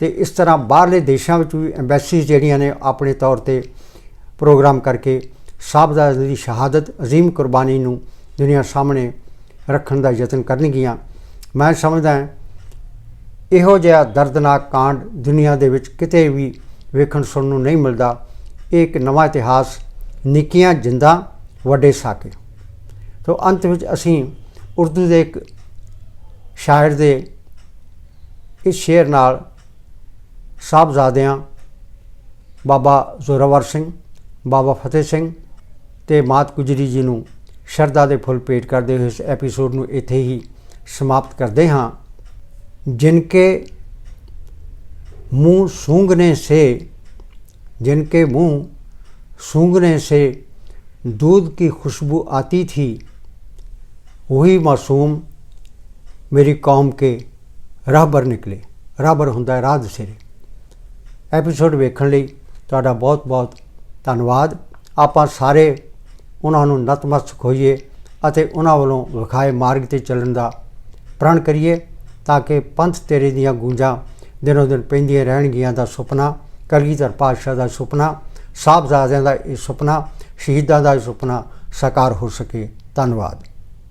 ਤੇ ਇਸ ਤਰ੍ਹਾਂ ਬਾਹਰਲੇ ਦੇਸ਼ਾਂ ਵਿੱਚ ਵੀ ਐਮਬੈਸੀਜ਼ ਜਿਹੜੀਆਂ ਨੇ, ਆਪਣੇ ਤੌਰ ਤੇ ਪ੍ਰੋਗਰਾਮ ਕਰਕੇ ਸਾਹਿਬਜ਼ਾਦੇ ਦੀ ਸ਼ਹਾਦਤ, ਅਜ਼ੀਮ ਕੁਰਬਾਨੀ ਨੂੰ ਦੁਨੀਆ ਸਾਹਮਣੇ ਰੱਖਣ ਦਾ ਯਤਨ ਕਰਨਗੀਆਂ। ਮੈਂ ਸਮਝਦਾ ਹਾਂ, ਇਹੋ ਜਿਹਾ ਦਰਦਨਾਕ ਕਾਂਡ ਦੁਨੀਆ ਦੇ ਵਿੱਚ ਕਿਤੇ ਵੀ ਵੇਖਣ ਸੁਣਨ ਨੂੰ ਨਹੀਂ ਮਿਲਦਾ। ਇਹ ਇੱਕ ਨਵਾਂ ਇਤਿਹਾਸ ਨਿੱਕੀਆਂ ਜਿੰਦਾਂ ਵੱਡੇ ਸਾਕੇ ਤੋਂ ਅੰਤ ਵਿੱਚ ਅਸੀਂ ਉਰਦੂ ਦੇ ਇੱਕ ਸ਼ਾਇਰ ਦੇ ਇਸ ਸ਼ੇਰ ਨਾਲ ਸਾਹਿਬਜ਼ਾਦਿਆਂ ਬਾਬਾ ਜ਼ੋਰਾਵਰ ਸਿੰਘ ਬਾਬਾ ਫਤਿਹ ਸਿੰਘ ਤੇ ਮਾਤ ਗੁਜਰੀ ਜੀ ਨੂੰ ਸ਼ਰਧਾ ਦੇ ਫੁੱਲ ਭੇਟ ਕਰਦੇ ਹੋਏ ਇਸ ਐਪੀਸੋਡ ਨੂੰ ਇੱਥੇ ਹੀ ਸਮਾਪਤ ਕਰਦੇ ਹਾਂ जिनके मुंह सूंघने से जिनके मुंह सूंघने से दूध की खुशबू आती थी वही मासूम मेरी कौम के ਰਾਹਬਰ ਨਿਕਲੇ ਰਾਹਬਰ ਹੁੰਦਾ ਹੈ ਰਾਹ ਦਸੇਰੇ ਐਪੀਸੋਡ ਵੇਖਣ ਲਈ ਤੁਹਾਡਾ ਬਹੁਤ ਬਹੁਤ ਧੰਨਵਾਦ ਆਪਾਂ ਸਾਰੇ ਉਹਨਾਂ ਨੂੰ ਨਤਮਸਤਕ ਹੋਈਏ ਅਤੇ ਉਹਨਾਂ ਵੱਲੋਂ ਵਿਖਾਏ ਮਾਰਗ ਤੇ ਚੱਲਣ ਦਾ ਪ੍ਰਣ ਕਰੀਏ ਤਾਂ ਕਿ ਪੰਥ ਤੇਰੇ ਦੀਆਂ ਗੂੰਜਾਂ ਦਿਨੋ ਦਿਨ ਪੈਂਦੀਆਂ ਰਹਿਣਗੀਆਂ ਦਾ ਸੁਪਨਾ ਕਲਗੀਧਰ ਪਾਤਸ਼ਾਹ ਦਾ ਸੁਪਨਾ ਸਾਹਿਬਜ਼ਾਦਿਆਂ ਦਾ ਇਹ ਸੁਪਨਾ ਸ਼ਹੀਦਾਂ ਦਾ ਇਹ ਸੁਪਨਾ ਸਾਕਾਰ ਹੋ ਸਕੇ। ਧੰਨਵਾਦ।